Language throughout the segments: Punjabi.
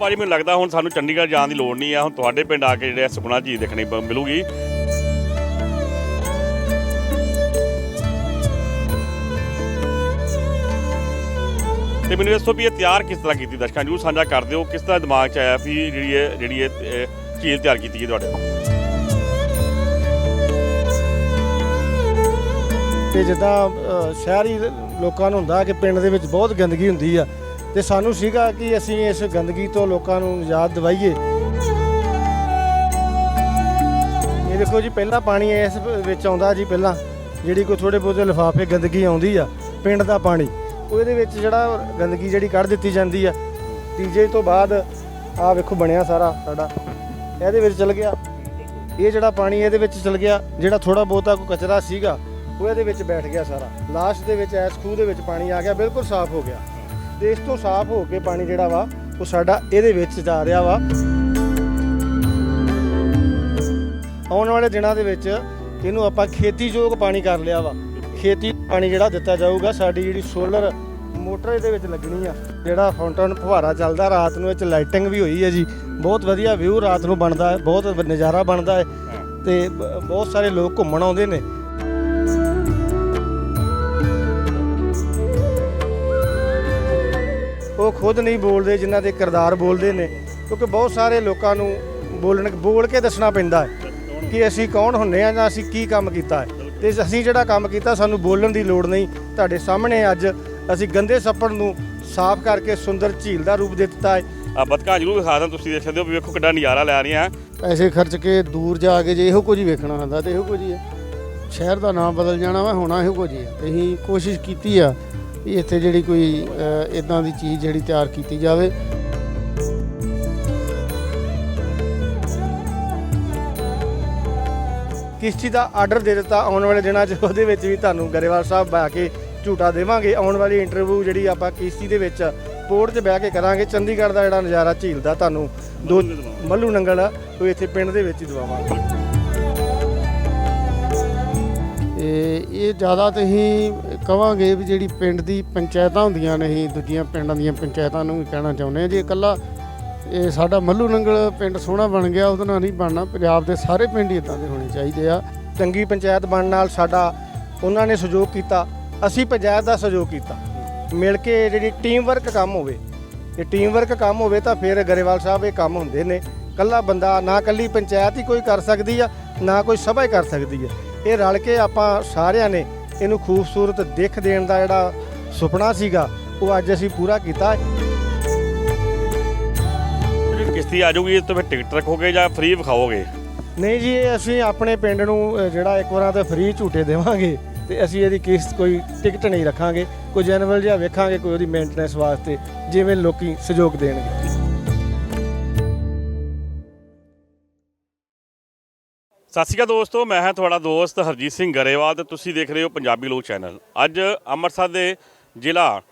ਭਾਜੀ ਮੈਨੂੰ ਲੱਗਦਾ ਹੁਣ ਸਾਨੂੰ ਚੰਡੀਗੜ੍ਹ ਜਾਣ ਦੀ ਲੋੜ ਨਹੀਂ ਆ। ਹੁਣ ਤੁਹਾਡੇ ਪਿੰਡ ਆ ਕੇ ਜਿਹੜੇ ਸੁਪਨਾ ਝੀਲ ਦੇਖਣੀ ਪ- ਮਿਲੂਗੀ। ਤੇ ਮੈਨੂੰ ਦੱਸੋ ਵੀ ਇਹ ਤਿਆਰ ਕਿਸ ਤਰ੍ਹਾਂ ਕੀਤੀ ਦਰਸ਼ਕਾਂ ਨੂੰ? ਸਾਂਝਾ ਕਰ ਦਿਓ ਕਿਸ ਤਰ੍ਹਾਂ ਦਿਮਾਗ 'ਚ ਆਇਆ ਵੀ ਜਿਹੜੀ ਇਹ ਜਿਹੜੀ ਇਹ ਅਹ, ਝੀਲ ਤਿਆਰ ਕੀਤੀ ਗਈ ਤੁਹਾਡੇ? ਤੇ ਜਿੱਦਾਂ ਅ, ਸ਼ਹਿਰੀ ਲੋਕਾਂ ਨੂੰ ਹੁੰਦਾ ਕਿ ਪਿੰਡ ਦੇ ਵਿੱਚ ਬਹੁਤ ਗੰਦਗੀ ਹੁੰਦੀ ਆ। ਤੇ ਸਾਨੂੰ ਸੀਗਾ ਕਿ ਅਸੀਂ ਇਸ ਗੰਦਗੀ ਤੋਂ ਲੋਕਾਂ ਨੂੰ ਨਿਜਾਤ ਦਿਵਾਈਏ। ਇਹ ਦੇਖੋ ਜੀ, ਪਹਿਲਾਂ ਪਾਣੀ ਇਸ ਵਿੱਚ ਆਉਂਦਾ ਜੀ ਪਹਿਲਾਂ, ਜਿਹੜੀ ਕੋਈ ਥੋੜੇ ਬਹੁਤੇ ਲਿਫਾਫੇ ਗੰਦਗੀ ਆਉਂਦੀ ਆ, ਪਿੰਡ ਦਾ ਪਾਣੀ। ਉਹ ਇਹਦੇ ਵਿੱਚ ਜਿਹੜਾ ਗੰਦਗੀ ਜਿਹੜੀ ਕੱਢ ਦਿੱਤੀ ਜਾਂਦੀ ਆ, ਤੀਜੇ ਤੋਂ ਬਾਅਦ ਆ ਵੇਖੋ ਬਣਿਆ ਸਾਰਾ ਸਾਡਾ। ਇਹਦੇ ਵਿੱਚ ਚਲ ਗਿਆ। ਇਹ ਜਿਹੜਾ ਪਾਣੀ ਇਹਦੇ ਵਿੱਚ ਚਲ ਗਿਆ, ਜਿਹੜਾ ਥੋੜਾ ਬਹੁਤਾ ਕੋਈ ਕਚਰਾ ਸੀਗਾ, ਉਹ ਇਹਦੇ ਵਿੱਚ ਬੈਠ ਗਿਆ ਸਾਰਾ। ਲਾਸਟ ਦੇ ਵਿੱਚ ਐਸ ਖੂਹ ਦੇ ਵਿੱਚ ਪਾਣੀ ਆ ਗਿਆ, ਬਿਲਕੁਲ ਸਾਫ਼ ਹੋ ਗਿਆ। ਤੇ ਇਸ ਤੋਂ ਸਾਫ਼ ਹੋ ਕੇ ਪਾਣੀ ਜਿਹੜਾ ਵਾ, ਉਹ ਸਾਡਾ ਇਹਦੇ ਵਿੱਚ ਜਾ ਰਿਹਾ ਵਾ। ਆਉਣ ਵਾਲੇ ਦਿਨਾਂ ਦੇ ਵਿੱਚ ਇਹਨੂੰ ਆਪਾਂ ਖੇਤੀਯੋਗ ਪਾਣੀ ਕਰ ਲਿਆ ਵਾ। ਖੇਤੀ ਪਾਣੀ ਜਿਹੜਾ ਦਿੱਤਾ ਜਾਊਗਾ, ਸਾਡੀ ਜਿਹੜੀ ਸੋਲਰ ਮੋਟਰ ਇਹਦੇ ਵਿੱਚ ਲੱਗਣੀ ਆ। ਜਿਹੜਾ ਫਾਊਂਟਨ ਫੁਹਾਰਾ ਚੱਲਦਾ, ਰਾਤ ਨੂੰ ਇਹ ਚ ਲਾਈਟਿੰਗ ਵੀ ਹੋਈ ਹੈ ਜੀ। ਬਹੁਤ ਵਧੀਆ ਵਿਊ ਰਾਤ ਨੂੰ ਬਣਦਾ ਹੈ, ਬਹੁਤ ਨਜ਼ਾਰਾ ਬਣਦਾ ਹੈ। ਤੇ ਬਹੁਤ ਸਾਰੇ ਲੋਕ ਘੁੰਮਣ ਆਉਂਦੇ ਨੇ। ਉਹ ਖੁਦ ਨਹੀਂ ਬੋਲਦੇ ਜਿਨ੍ਹਾਂ ਦੇ ਕਿਰਦਾਰ ਬੋਲਦੇ ਨੇ ਕਿਉਂਕਿ ਬਹੁਤ ਸਾਰੇ ਲੋਕਾਂ ਨੂੰ ਬੋਲਣ ਬੋਲ ਕੇ ਦੱਸਣਾ ਪੈਂਦਾ ਹੈ ਕਿ ਅਸੀਂ ਕੌਣ ਹੁੰਨੇ ਆ ਜਾਂ ਅਸੀਂ ਕੀ ਕੰਮ ਕੀਤਾ ਹੈ। ਤੇ ਅਸੀਂ ਜਿਹੜਾ ਕੰਮ ਕੀਤਾ ਸਾਨੂੰ ਬੋਲਣ ਦੀ ਲੋੜ ਨਹੀਂ। ਤੁਹਾਡੇ ਸਾਹਮਣੇ ਅੱਜ ਅਸੀਂ ਗੰਦੇ ਸੱਪੜ ਨੂੰ ਸਾਫ਼ ਕਰਕੇ ਸੁੰਦਰ ਝੀਲ ਦਾ ਰੂਪ ਦੇ ਦਿੱਤਾ ਹੈ। ਆ ਬਤਕਾਂ ਜ਼ਰੂਰ ਦਿਖਾ ਦਾਂ ਤੁਸੀਂ ਦੇਖ ਸਕਦੇ ਹੋ ਵੀ ਵੇਖੋ ਕਿੱਡਾ ਨਜ਼ਾਰਾ ਲੈ ਰਹੀਆਂ। ਪੈਸੇ ਖਰਚ ਕੇ ਦੂਰ ਜਾ ਕੇ ਜੇ ਇਹੋ ਕੁਝ ਹੀ ਵੇਖਣਾ ਹੁੰਦਾ ਤੇ ਇਹੋ ਕੁਝ ਹੀ ਹੈ। ਸ਼ਹਿਰ ਦਾ ਨਾਮ ਬਦਲ ਜਾਣਾ ਵਾ ਹੋਣਾ ਇਹੋ ਕੁਝ ਹੀ ਹੈ। ਤੇ ਅਸੀਂ ਕੋਸ਼ਿਸ਼ ਕੀਤੀ ਆ ਵੀ ਇੱਥੇ ਜਿਹੜੀ ਕੋਈ ਇਦਾਂ ਦੀ ਚੀਜ਼ ਜਿਹੜੀ ਤਿਆਰ ਕੀਤੀ ਜਾਵੇ। ਕਿਸ਼ਤੀ ਦਾ ਆਰਡਰ ਦੇ ਦਿੱਤਾ ਆਉਣ ਵਾਲੇ ਦਿਨਾਂ 'ਚ ਉਹਦੇ ਵਿੱਚ ਵੀ ਤੁਹਾਨੂੰ ਗਰੇਵਾਲ ਸਾਹਿਬ ਬਾ ਕੇ ਝੂਟਾ ਦੇਵਾਂਗੇ। ਆਉਣ ਵਾਲੀ ਇੰਟਰਵਿਊ ਜਿਹੜੀ ਆਪਾਂ ਕਿਸ਼ਤੀ ਦੇ ਵਿੱਚ ਪੋਰਟ 'ਤੇ ਬਹਿ ਕੇ ਕਰਾਂਗੇ। ਚੰਡੀਗੜ੍ਹ ਦਾ ਜਿਹੜਾ ਨਜ਼ਾਰਾ ਝੀਲ ਦਾ ਤੁਹਾਨੂੰ ਦੋ ਮੱਲੂ ਨੰਗਲ ਉਹ ਇੱਥੇ ਪਿੰਡ ਦੇ ਵਿੱਚ ਹੀ ਦਵਾਵਾਂਗੇ। ਇਹ ਜ਼ਿਆਦਾ ਤੇ ਅਸੀਂ ਕਵਾਂਗੇ ਵੀ ਜਿਹੜੀ ਪਿੰਡ ਦੀ ਪੰਚਾਇਤਾਂ ਹੁੰਦੀਆਂ ਨੇ ਅਸੀਂ ਦੂਜੀਆਂ ਪਿੰਡਾਂ ਦੀਆਂ ਪੰਚਾਇਤਾਂ ਨੂੰ ਵੀ ਕਹਿਣਾ ਚਾਹੁੰਦੇ ਹਾਂ। ਜੇ ਇਕੱਲਾ ਇਹ ਸਾਡਾ ਮੱਲੂ ਨੰਗਲ ਪਿੰਡ ਸੋਹਣਾ ਬਣ ਗਿਆ, ਉਹਦੇ ਨਾਲ ਨਹੀਂ ਬਣਨਾ। ਪੰਜਾਬ ਦੇ ਸਾਰੇ ਪਿੰਡ ਹੀ ਇਦਾਂ ਦੇ ਹੋਣੇ ਚਾਹੀਦੇ ਆ। ਚੰਗੀ ਪੰਚਾਇਤ ਬਣਨ ਨਾਲ ਸਾਡਾ, ਉਹਨਾਂ ਨੇ ਸਹਿਯੋਗ ਕੀਤਾ, ਅਸੀਂ ਪੰਚਾਇਤ ਦਾ ਸਹਿਯੋਗ ਕੀਤਾ। ਮਿਲ ਕੇ ਜਿਹੜੀ ਟੀਮ ਵਰਕ ਕੰਮ ਹੋਵੇ ਇਹ ਟੀਮ ਵਰਕ ਕੰਮ ਹੋਵੇ ਤਾਂ ਫਿਰ ਗਰੇਵਾਲ ਸਾਹਿਬ ਇਹ ਕੰਮ ਹੁੰਦੇ ਨੇ। ਕੱਲਾ ਬੰਦਾ ਨਾ ਕੱਲੀ ਪੰਚਾਇਤ ਹੀ ਕੋਈ ਕਰ ਸਕਦੀ ਆ, ਨਾ ਕੋਈ ਸਭਾ ਹੀ ਕਰ ਸਕਦੀ ਹੈ ਇਹ ਰਲ ਕੇ ਆਪਾਂ ਸਾਰਿਆਂ ਨੇ ਇਹਨੂੰ ਖੂਬਸੂਰਤ ਦਿੱਖ ਦੇਣ ਦਾ ਜਿਹੜਾ ਸੁਪਨਾ ਸੀਗਾ ਉਹ ਅੱਜ ਅਸੀਂ ਪੂਰਾ ਕੀਤਾ। ਹੈ ਜਿਹੜੀ ਕਿਸ਼ਤੀ ਆ ਜਾਊਗੀ ਇਸ ਤੋਂ ਫਿਰ ਟਿਕਟ ਰੱਖੋਗੇ ਜਾਂ ਫ੍ਰੀ ਵਿਖਾਓਗੇ? ਨਹੀਂ ਜੀ ਇਹ ਅਸੀਂ ਆਪਣੇ ਪਿੰਡ ਨੂੰ ਜਿਹੜਾ ਇੱਕ ਵਾਰਾਂ ਤੇ ਫ੍ਰੀ ਝੂਟੇ ਦੇਵਾਂਗੇ ਤੇ ਅਸੀਂ ਇਹਦੀ ਕਿਸ਼ਤ ਕੋਈ ਟਿਕਟ ਨਹੀਂ ਰੱਖਾਂਗੇ। ਕੋਈ ਜਨਰਲ ਜਿਹਾ ਵੇਖਾਂਗੇ ਕੋਈ ਉਹਦੀ ਮੇਨਟੇਨੈਂਸ ਵਾਸਤੇ ਜਿਵੇਂ ਲੋਕੀ ਸਹਿਯੋਗ ਦੇਣਗੇ। ਸਤਿ ਸ਼੍ਰੀ ਅਕਾਲ ਦੋਸਤੋ, ਮੈਂ ਹਾਂ ਤੁਹਾਡਾ ਦੋਸਤ ਹਰਜੀਤ ਸਿੰਘ ਗਰੇਵਾਲ ਤੇ ਤੁਸੀਂ ਦੇਖ ਰਹੇ ਹੋ ਪੰਜਾਬੀ ਲੋਕ ਚੈਨਲ। ਅੱਜ ਅੰਮ੍ਰਿਤਸਰ ਦੇ ਜ਼ਿਲ੍ਹਾ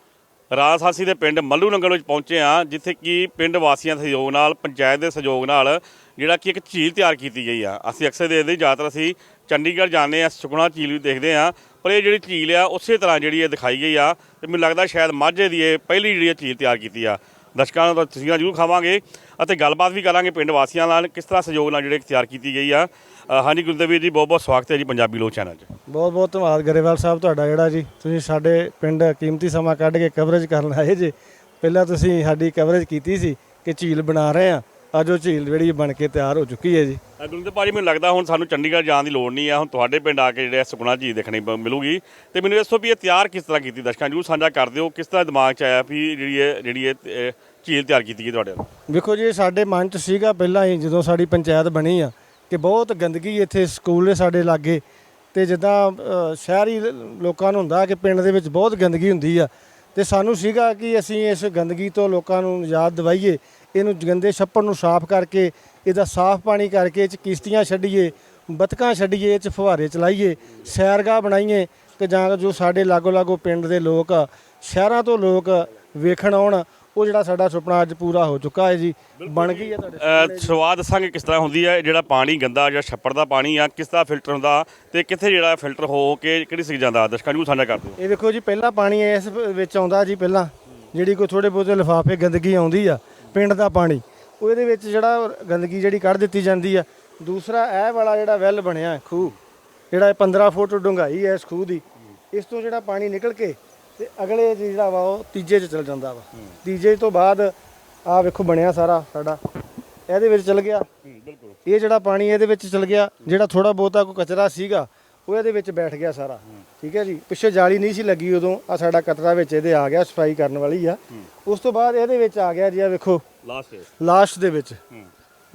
ਰਾਜਸਾਸੀ ਦੇ ਪਿੰਡ ਮੱਲੂ ਨੰਗਲ ਵਿੱਚ ਪਹੁੰਚੇ ਆ ਜਿੱਥੇ ਕਿ ਪਿੰਡ ਵਾਸੀਆਂ ਦੇ ਸਹਿਯੋਗ ਨਾਲ, ਪੰਚਾਇਤ ਦੇ ਸਹਿਯੋਗ ਨਾਲ ਜਿਹੜਾ ਕਿ ਇੱਕ ਝੀਲ ਤਿਆਰ ਕੀਤੀ ਗਈ ਆ। ਅਸੀਂ ਅਕਸਰ ਦੇਖਦੇ ਜ਼ਿਆਦਾਤਰ ਅਸੀਂ ਚੰਡੀਗੜ੍ਹ ਜਾਂਦੇ ਆ ਸੁਖਣਾ ਝੀਲ ਵੀ ਦੇਖਦੇ ਆ ਪਰ ਇਹ ਜਿਹੜੀ ਝੀਲ ਆ, ਉਸੇ ਤਰ੍ਹਾਂ ਜਿਹੜੀ ਇਹ ਦਿਖਾਈ ਗਈ ਆ ਤੇ ਮੈਨੂੰ ਲੱਗਦਾ ਸ਼ਾਇਦ ਮਾਝੇ ਦੀ ਇਹ ਪਹਿਲੀ ਜਿਹੜੀ ਇਹ ਝੀਲ ਤਿਆਰ ਕੀਤੀ ਆ। ਦਰਸ਼ਕਾਂ ਨੂੰ ਤਾਂ ਤਸਵੀਰਾਂ ਜ਼ਰੂਰ ਖਾਵਾਂਗੇ ਅਤੇ ਗੱਲਬਾਤ ਵੀ ਕਰਾਂਗੇ ਪਿੰਡ ਵਾਸੀਆਂ ਨਾਲ, ਕਿਸ ਤਰ੍ਹਾਂ ਸਹਿਯੋਗ ਨਾਲ ਜਿਹੜੇ ਤਿਆਰ ਕੀਤੀ ਗਈ ਆ। ਅ, ਹਾਂਜੀ ਗੁਰਦੇਵੀਰ ਜੀ ਬਹੁਤ ਬਹੁਤ ਸਵਾਗਤ ਹੈ ਜੀ ਪੰਜਾਬੀ ਲੋਕ ਚੈਨਲ 'ਚ। ਬਹੁਤ ਬਹੁਤ ਧੰਨਵਾਦ ਗਰੇਵਾਲ ਸਾਹਿਬ ਤੁਹਾਡਾ ਜਿਹੜਾ ਜੀ। ਤੁਸੀਂ ਸਾਡੇ ਪਿੰਡ ਕੀਮਤੀ ਸਮਾਂ ਕੱਢ ਕੇ ਕਵਰੇਜ ਕਰਨ ਆਏ ਜੇ। ਪਹਿਲਾਂ ਤੁਸੀਂ ਸਾਡੀ ਕਵਰੇਜ ਕੀਤੀ ਸੀ ਕਿ ਝੀਲ ਬਣਾ ਰਹੇ ਆ ਅੱਜ ਉਹ ਝੀਲ ਜਿਹੜੀ ਬਣ ਕੇ ਤਿਆਰ ਹੋ ਚੁੱਕੀ ਹੈ ਜੀ। ਅ, ਗੁਰਿੰਦਰ ਭਾਜੀ ਮੈਨੂੰ ਲੱਗਦਾ ਹੁਣ ਸਾਨੂੰ ਚੰਡੀਗੜ੍ਹ ਜਾਣ ਦੀ ਲੋੜ ਨਹੀਂ ਆ ਹੁਣ ਤੁਹਾਡੇ ਪਿੰਡ ਆ ਕੇ ਜਿਹੜੇ ਸੁਖਣਾ ਝੀਲ ਦੇਖਣੀ ਪ- ਮਿਲੂਗੀ। ਤੇ ਮੈਨੂੰ ਦੱਸੋ ਵੀ ਇਹ ਤਿਆਰ ਕਿਸ ਤਰ੍ਹਾਂ ਕੀਤੀ ਦਰਸ਼ਕਾਂ ਨੂੰ ਸਾਂਝਾ ਕਰ ਦਿਓ। ਕਿਸ ਤਰ੍ਹਾਂ ਦਿਮਾਗ 'ਚ ਆਇਆ ਵੀ ਜਿਹੜੀ ਇਹ ਜਿਹੜੀ ਇਹ ਅ, ਝੀਲ ਤਿਆਰ ਕੀਤੀ ਗਈ ਤੁਹਾਡੇ ਵੱਲੋਂ? ਵੇਖੋ ਜੀ ਸਾਡੇ ਮਨ 'ਚ ਸੀਗਾ ਪਹਿਲਾਂ ਹੀ ਜਦੋਂ ਸਾਡੀ ਪੰਚਾਇਤ ਬਣੀ ਆ। ਕਿ ਬਹੁਤ ਗੰਦਗੀ ਇੱਥੇ ਸਕੂਲ ਨੇ ਸਾਡੇ ਲਾਗੇ ਤੇ ਜਿੱਦਾਂ ਅ, ਸ਼ਹਿਰੀ ਲੋਕਾਂ ਨੂੰ ਹੁੰਦਾ ਕਿ ਪਿੰਡ ਦੇ ਵਿੱਚ ਬਹੁਤ ਗੰਦਗੀ ਹੁੰਦੀ ਆ। ਤੇ ਸਾਨੂੰ ਸੀਗਾ ਕਿ ਅਸੀਂ ਇਸ ਗੰਦਗੀ ਤੋਂ ਲੋਕਾਂ ਨੂੰ ਨਿਜਾਤ ਦਿਵਾਈਏ ਇਹਨੂੰ ਗੰਦੇ ਛੱਪੜ ਨੂੰ ਸਾਫ਼ ਕਰਕੇ ਇਹਦਾ ਸਾਫ਼ ਪਾਣੀ ਕਰਕੇ ਇਹ 'ਚ ਕਿਸ਼ਤੀਆਂ ਛੱਡੀਏ ਬਤਕਾਂ ਛੱਡੀਏ ਇਹ 'ਚ ਫੁਹਾਰੇ ਚਲਾਈਏ ਸੈਰਗਾਹ ਬਣਾਈਏ ਕਿ ਜਾਂ ਜੋ ਸਾਡੇ ਲਾਗੋ ਲਾਗੋ ਪਿੰਡ ਦੇ ਲੋਕ ਆ, ਸ਼ਹਿਰਾਂ ਤੋਂ ਲੋਕ ਵੇਖਣ ਆਉਣ ਉਹ ਜਿਹੜਾ ਸਾਡਾ ਸੁਪਨਾ ਅੱਜ ਪੂਰਾ ਹੋ ਚੁੱਕਾ ਹੈ ਜੀ ਬਣ ਗਈ ਹੈ ਤੁਹਾਡੇ ਅ, ਸ਼ੁਰੂਆਤ ਦੱਸਾਂਗੇ ਕਿਸ ਤਰ੍ਹਾਂ ਹੁੰਦੀ ਹੈ ਜਿਹੜਾ ਪਾਣੀ ਗੰਦਾ ਜਾਂ ਛੱਪੜ ਦਾ ਪਾਣੀ ਆ ਕਿਸ ਤਰ੍ਹਾਂ ਫਿਲਟਰ ਹੁੰਦਾ ਤੇ ਕਿੱਥੇ ਜਿਹੜਾ ਫਿਲਟਰ ਹੋ ਕੇ ਕਿਹੜੀ ਸਿੱਕ ਜਾਂਦਾ ਦਰਸ਼ਕਾਂ ਨੂੰ ਸਾਂਝਾ ਕਰ ਦਿਓ। ਇਹ ਵੇਖੋ ਜੀ ਪਹਿਲਾਂ ਪਾਣੀ ਇਸ ਵਿੱਚ ਆਉਂਦਾ ਜੀ ਪਹਿਲਾਂ ਜਿਹੜੀ ਕੋਈ ਥੋੜੇ ਬਹੁਤੇ ਲਿਫਾਫੇ ਗੰਦਗੀ ਆਉਂਦੀ ਆ ਪਿੰਡ ਦਾ ਪਾਣੀ ਉਹ ਇਹਦੇ ਵਿੱਚ ਜਿਹੜਾ ਗੰਦਗੀ ਜਿਹੜੀ ਕੱਢ ਦਿੱਤੀ ਜਾਂਦੀ ਆ ਦੂਸਰਾ ਇਹ ਵਾਲਾ ਜਿਹੜਾ ਵੈਲ ਬਣਿਆ ਖੂਹ ਜਿਹੜਾ ਇਹ 15 ਫੁੱਟ ਡੂੰਘਾਈ ਹੈ ਇਸ ਖੂਹ ਦੀ ਇਸ ਤੋਂ ਜਿਹੜਾ ਪਾਣੀ ਨਿਕਲ ਕੇ ਤੇ ਅਗਲੇ ਜਿਹੜਾ ਵਾ ਉਹ ਤੀਜੇ 'ਚ ਚਲ ਜਾਂਦਾ ਵਾ। ਤੀਜੇ ਤੋਂ ਬਾਅਦ ਆ ਵੇਖੋ ਬਣਿਆ ਸਾਰਾ ਸਾਡਾ। ਇਹਦੇ ਵਿੱਚ ਚਲ ਗਿਆ। ਬਿਲਕੁਲ। ਇਹ ਜਿਹੜਾ ਪਾਣੀ ਇਹਦੇ ਵਿੱਚ ਚਲ ਗਿਆ ਜਿਹੜਾ ਥੋੜਾ ਬਹੁਤਾ ਕੋਈ ਕਚਰਾ ਸੀਗਾ ਉਹ ਇਹਦੇ ਵਿੱਚ ਬੈਠ ਗਿਆ ਸਾਰਾ। ਠੀਕ ਹੈ ਜੀ? ਪਿੱਛੇ ਜਾਲੀ ਨਹੀਂ ਸੀ ਲੱਗੀ ਉਦੋਂ ਆ ਸਾਡਾ ਕਤਰਾ ਵਿੱਚ ਇਹਦੇ ਆ ਗਿਆ ਸਫ਼ਾਈ ਕਰਨ ਵਾਲੀ ਆ। ਉਸ ਤੋਂ ਬਾਅਦ ਇਹਦੇ ਵਿੱਚ ਆ ਗਿਆ ਜੀ ਆ ਵੇਖੋ। ਲਾਸਟ ਲਾਸਟ ਦੇ ਵਿੱਚ।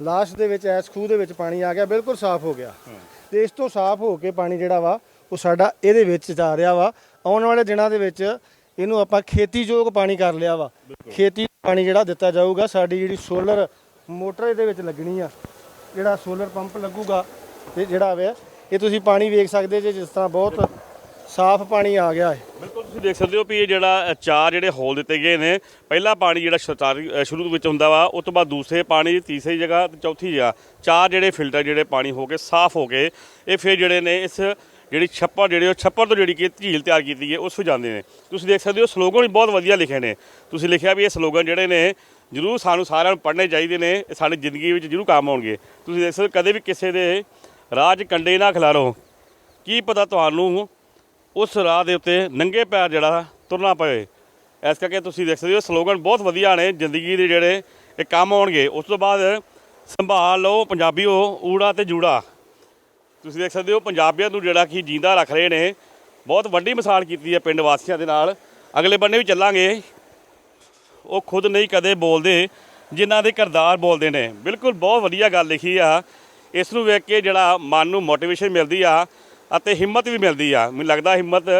ਲਾਸਟ ਦੇ ਵਿੱਚ ਐਸ ਖੂਹ ਦੇ ਵਿੱਚ ਪਾਣੀ ਆ ਗਿਆ ਬਿਲਕੁਲ ਸਾਫ਼ ਹੋ ਗਿਆ। ਤੇ ਇਸ ਤੋਂ ਸਾਫ਼ ਹੋ ਕੇ ਪਾਣੀ ਜਿਹੜਾ ਵਾ ਉਹ ਸਾਡਾ ਇਹਦੇ ਵਿੱਚ ਜਾ ਰਿਹਾ ਵਾ। ਆਉਣ ਵਾਲੇ ਦਿਨਾਂ ਦੇ ਵਿੱਚ ਇਹਨੂੰ ਆਪਾਂ ਖੇਤੀਯੋਗ ਪਾਣੀ ਕਰ ਲਿਆ ਵਾ। ਖੇਤੀ ਪਾਣੀ ਜਿਹੜਾ ਦਿੱਤਾ ਜਾਊਗਾ ਸਾਡੀ ਜਿਹੜੀ ਸੋਲਰ ਮੋਟਰ ਇਹਦੇ ਵਿੱਚ ਲੱਗਣੀ ਆ। ਜਿਹੜਾ ਸੋਲਰ ਪੰਪ ਲੱਗੂਗਾ ਤੇ ਜਿਹੜਾ ਵੇ ਇਹ ਤੁਸੀਂ ਪਾਣੀ ਵੇਖ ਸਕਦੇ ਜੇ ਜਿਸ ਤਰ੍ਹਾਂ ਬਹੁਤ ਸਾਫ਼ ਪਾਣੀ ਆ ਗਿਆ ਹੈ। ਬਿਲਕੁਲ ਤੁਸੀਂ ਦੇਖ ਸਕਦੇ ਹੋ ਵੀ ਇਹ ਜਿਹੜਾ ਚਾਰ ਜਿਹੜੇ ਹੋਲ ਦਿੱਤੇ ਗਏ ਨੇ ਪਹਿਲਾ ਪਾਣੀ ਜਿਹੜਾ ਸ਼ੁਰੂ ਦੇ ਵਿੱਚ ਹੁੰਦਾ ਵਾ ਉਸ ਤੋਂ ਬਾਅਦ ਦੂਸਰੇ ਪਾਣੀ ਦੀ ਤੀਸਰੀ ਜਗ੍ਹਾ ਤੇ ਚੌਥੀ ਜਗ੍ਹਾ ਚਾਰ ਜਿਹੜੇ ਫਿਲਟਰ ਜਿਹੜੇ ਪਾਣੀ ਹੋ ਕੇ ਸਾਫ਼ ਹੋ ਗਏ। ਇਹ ਫਿਰ ਜਿਹੜੇ ਨੇ ਇਸ ਜਿਹੜੀ ਛੱਪੜ ਜਿਹੜੇ ਉਹ ਛੱਪੜ ਤੋਂ ਜਿਹੜੀ ਕਿ ਝੀਲ ਤਿਆਰ ਕੀਤੀ ਹੈ ਉਸ ਨੂੰ ਜਾਂਦੇ ਨੇ। ਤੁਸੀਂ ਦੇਖ ਸਕਦੇ ਹੋ ਸਲੋਗਨ ਵੀ ਬਹੁਤ ਵਧੀਆ ਲਿਖੇ ਨੇ। ਤੁਸੀਂ ਲਿਖਿਆ ਵੀ ਇਹ ਸਲੋਗਨ ਜਿਹੜੇ ਨੇ, ਜ਼ਰੂਰ ਸਾਨੂੰ ਸਾਰਿਆਂ ਨੂੰ ਪੜ੍ਹਨੇ ਚਾਹੀਦੇ ਨੇ, ਇਹ ਸਾਡੀ ਜ਼ਿੰਦਗੀ ਵਿੱਚ ਜ਼ਰੂਰ ਕੰਮ ਆਉਣਗੇ। ਤੁਸੀਂ ਦੇਖ ਸਕਦੇ ਹੋ ਕਦੇ ਵੀ ਕਿਸੇ ਦੇ ਰਾਹ 'ਚ ਕੰਡੇ ਨਾ ਖਿਲਾਰੋ। ਕੀ ਪਤਾ ਤੁਹਾਨੂੰ ਉਸ ਰਾਹ ਦੇ ਉੱਤੇ ਨੰਗੇ ਪੈਰ ਜਿਹੜਾ ਤੁਰਨਾ ਪਵੇ। ਇਸ ਕਰਕੇ ਤੁਸੀਂ ਦੇਖ ਸਕਦੇ ਹੋ ਸਲੋਗਨ ਬਹੁਤ ਵਧੀਆ ਨੇ, ਜ਼ਿੰਦਗੀ ਦੇ ਜਿਹੜੇ ਇਹ ਕੰਮ ਆਉਣਗੇ। ਉਸ ਤੋਂ ਬਾਅਦ ਸੰਭਾਲ ਲਓ ਪੰਜਾਬੀਓ ਊੜਾ ਤੇ ਜੂੜਾ। ਤੁਸੀਂ ਦੇਖ ਸਕਦੇ ਹੋ ਪੰਜਾਬੀਆਂ ਨੂੰ ਜਿਹੜਾ ਕਿ ਜਿੰਦਾ ਰੱਖ ਰਹੇ ਨੇ। ਬਹੁਤ ਵੱਡੀ ਮਿਸਾਲ ਕੀਤੀ ਹੈ ਪਿੰਡ ਵਾਸੀਆਂ ਦੇ ਨਾਲ। ਅਗਲੇ ਬੰਨੇ ਵੀ ਚੱਲਾਂਗੇ। ਉਹ ਖੁਦ ਨਹੀਂ ਕਦੇ ਬੋਲਦੇ ਜਿਨ੍ਹਾਂ ਦੇ ਕਿਰਦਾਰ ਬੋਲਦੇ ਨੇ। ਬਿਲਕੁਲ ਬਹੁਤ ਵਧੀਆ ਗੱਲ ਲਿਖੀ ਆ। ਇਸ ਨੂੰ ਵੇਖ ਕੇ ਜਿਹੜਾ ਮਨ ਨੂੰ ਮੋਟੀਵੇਸ਼ਨ ਮਿਲਦੀ ਆ ਅਤੇ ਹਿੰਮਤ ਵੀ ਮਿਲਦੀ ਆ। ਮੈਨੂੰ ਲੱਗਦਾ ਹਿੰਮਤ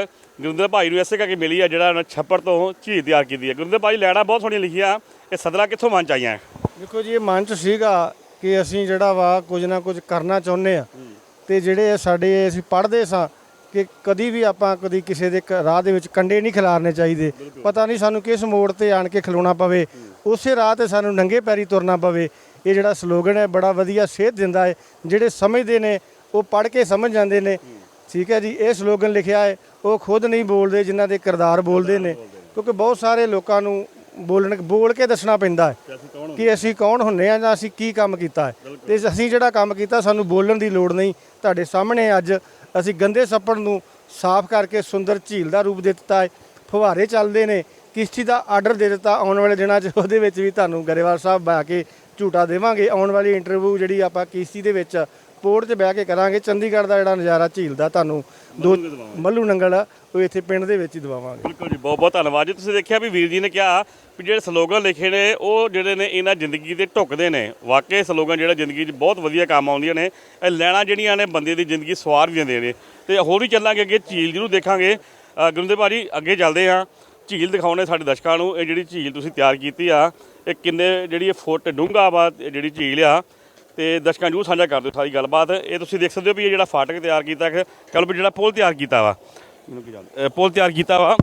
ਗੁਰਿੰਦਰ ਭਾਈ ਨੂੰ ਇਸੇ ਕਰਕੇ ਮਿਲੀ ਆ ਜਿਹੜਾ ਉਹਨਾਂ ਛੱਪੜ ਤੋਂ ਝੀਲ ਤਿਆਰ ਕੀਤੀ ਹੈ ਗੁਰਿੰਦਰ ਭਾਈ ਲੈਣਾ ਬਹੁਤ ਸੋਹਣੀਆਂ ਲਿਖੀਆਂ। ਇਹ ਸਦਰਾ ਕਿੱਥੋਂ ਮਨ ਚ ਆਈਆਂ? ਦੇਖੋ ਜੀ ਇਹ ਮਨ ਚ ਸੀਗਾ ਕਿ ਅਸੀਂ ਜਿਹੜਾ ਵਾ ਕੁਝ ਨਾ ਕੁਝ ਕਰਨਾ ਚਾਹੁੰਦੇ ਆ। ਤੇ ਜਿਹੜੇ ਸਾਡੇ ਅਸੀਂ ਪੜ੍ਹਦੇ ਸਾਂ ਕਿ ਕਦੀ ਵੀ ਆਪਾਂ ਕਦੀ ਕਿਸੇ ਦੇ ਕ- ਰਾਹ ਦੇ ਵਿੱਚ ਕੰਡੇ ਨਹੀਂ ਖਿਲਾਰਨੇ ਚਾਹੀਦੇ। ਪਤਾ ਨਹੀਂ ਸਾਨੂੰ ਕਿਸ ਮੋੜ ਤੇ ਆਣ ਕੇ ਖਲੋਣਾ ਪਵੇ। ਉਸੇ ਰਾਹ ਤੇ ਸਾਨੂੰ ਨੰਗੇ ਪੈਰੀ ਤੁਰਨਾ ਪਵੇ। ਇਹ ਜਿਹੜਾ ਸਲੋਗਨ ਹੈ ਬੜਾ ਵਧੀਆ ਸੇਧ ਦਿੰਦਾ ਹੈ। ਜਿਹੜੇ ਸਮਝਦੇ ਨੇ ਉਹ ਪੜ੍ਹ ਕੇ ਸਮਝ ਜਾਂਦੇ ਨੇ। ਠੀਕ ਹੈ ਜੀ ਇਹ ਸਲੋਗਨ ਲਿਖਿਆ ਹੈ। ਉਹ ਖੁਦ ਨਹੀਂ ਬੋਲਦੇ ਜਿਨ੍ਹਾਂ ਦੇ ਕਿਰਦਾਰ ਬੋਲਦੇ ਨੇ। ਕਿਉਂਕਿ ਬਹੁਤ ਸਾਰੇ ਲੋਕਾਂ ਨੂੰ ਬੋਲਣ ਬੋਲ ਕੇ ਦੱਸਣਾ ਪੈਂਦਾ ਹੈ ਕਿ ਅਸੀਂ ਕੌਣ ਹੁੰਨੇ ਆ ਜਾਂ ਅਸੀਂ ਕੀ ਕੰਮ ਕੀਤਾ ਹੈ। ਤੇ ਅਸੀਂ ਜਿਹੜਾ ਕੰਮ ਕੀਤਾ ਸਾਨੂੰ ਬੋਲਣ ਦੀ ਲੋੜ ਨਹੀਂ। ਤੁਹਾਡੇ ਸਾਹਮਣੇ ਅੱਜ ਅਸੀਂ ਗੰਦੇ ਸੱਪੜ ਨੂੰ ਸਾਫ਼ ਕਰਕੇ ਸੁੰਦਰ ਝੀਲ ਦਾ ਰੂਪ ਦੇ ਦਿੱਤਾ ਹੈ। ਫੁਹਾਰੇ ਚੱਲਦੇ ਨੇ। ਕਿਸ਼ਤੀ ਦਾ ਆਰਡਰ ਦੇ ਦਿੱਤਾ ਆਉਣ ਵਾਲੇ ਦਿਨਾਂ 'ਚ। ਉਹਦੇ ਵਿੱਚ ਵੀ ਤੁਹਾਨੂੰ ਗਰੇਵਾਲ ਸਾਹਿਬ ਬਾ ਕੇ ਝੂਟਾ ਦੇਵਾਂਗੇ। ਆਉਣ ਵਾਲੀ ਇੰਟਰਵਿਊ ਜਿਹੜੀ ਆਪਾਂ ਕਿਸ਼ਤੀ ਦੇ ਵਿੱਚ ਪੋਰਟ 'ਤੇ ਬਹਿ ਕੇ ਕਰਾਂਗੇ। ਚੰਡੀਗੜ੍ਹ ਦਾ ਜਿਹੜਾ ਨਜ਼ਾਰਾ ਝੀਲ ਦਾ ਤੁਹਾਨੂੰ ਦੋ ਮੱਲੂ ਨੰਗਲ ਆ, ਉਹ ਇੱਥੇ ਪਿੰਡ ਦੇ ਵਿੱਚ ਹੀ ਦਵਾਵਾਂਗੇ। ਬਿਲਕੁਲ ਜੀ ਬਹੁਤ ਬਹੁਤ ਧੰਨਵਾਦ ਜੀ। ਤੁਸੀਂ ਦੇਖਿਆ ਵੀ ਵੀਰ ਜੀ ਨੇ ਕਿਹਾ ਵੀ ਜਿਹੜੇ ਸਲੋਗਨ ਲਿਖੇ ਨੇ ਉਹ ਜਿਹੜੇ ਨੇ ਇਹਨਾਂ ਜ਼ਿੰਦਗੀ ਤੇ ਢੁੱਕਦੇ ਨੇ। ਵਾਕਈ ਸਲੋਗਨ ਜਿਹੜਾ ਜ਼ਿੰਦਗੀ 'ਚ ਬਹੁਤ ਵਧੀਆ ਕੰਮ ਆਉਂਦੀਆਂ ਨੇ। ਇਹ ਲੈਣਾ ਜਿਹੜੀਆਂ ਨੇ ਬੰਦੇ ਦੀ ਜ਼ਿੰਦਗੀ ਸਵਾਰ ਵੀ ਦਿੰਦੇ ਨੇ। ਤੇ ਹੋਰ ਵੀ ਚੱਲਾਂਗੇ ਅੱਗੇ ਝੀਲ ਜ਼ਰੂਰ ਦੇਖਾਂਗੇ। ਅ, ਗੁਰਿੰਦਰ ਭਾਜੀ ਅੱਗੇ ਚੱਲਦੇ ਆ ਝੀਲ ਦਿਖਾਉਣੇ ਸਾਡੇ ਦਰਸ਼ਕਾਂ ਨੂੰ। ਇਹ ਜਿਹੜੀ ਝੀਲ ਤੁਸੀਂ ਤਿਆਰ ਕੀਤੀ ਆ ਇਹ ਕਿੰਨੇ ਜਿਹੜੀ ਇਹ ਫੁੱਟ ਡੂੰਘਾ ਵਾ ਜਿਹੜੀ ਝੀਲ ਆ ਤੇ ਦਰਸ਼ਕਾਂ ਨੂੰ ਸਾਂਝਾ ਕਰ ਦਿਓ ਸਾਰੀ ਗੱਲਬਾਤ। ਇਹ ਤੁਸੀਂ ਦੇਖ ਸਕਦੇ ਹੋ ਵੀ ਇਹ ਜਿਹੜਾ ਫਾਟਕ ਤਿਆਰ ਕੀਤਾ ਹੈ ਕਲਬ ਜਿਹੜਾ ਪੁਲ ਤਿਆਰ ਕੀਤਾ ਵਾ ਇਹਨੂੰ ਕੀ ਜਾਂਦੇ ਪੁਲ ਤਿਆਰ ਕੀਤਾ ਵਾ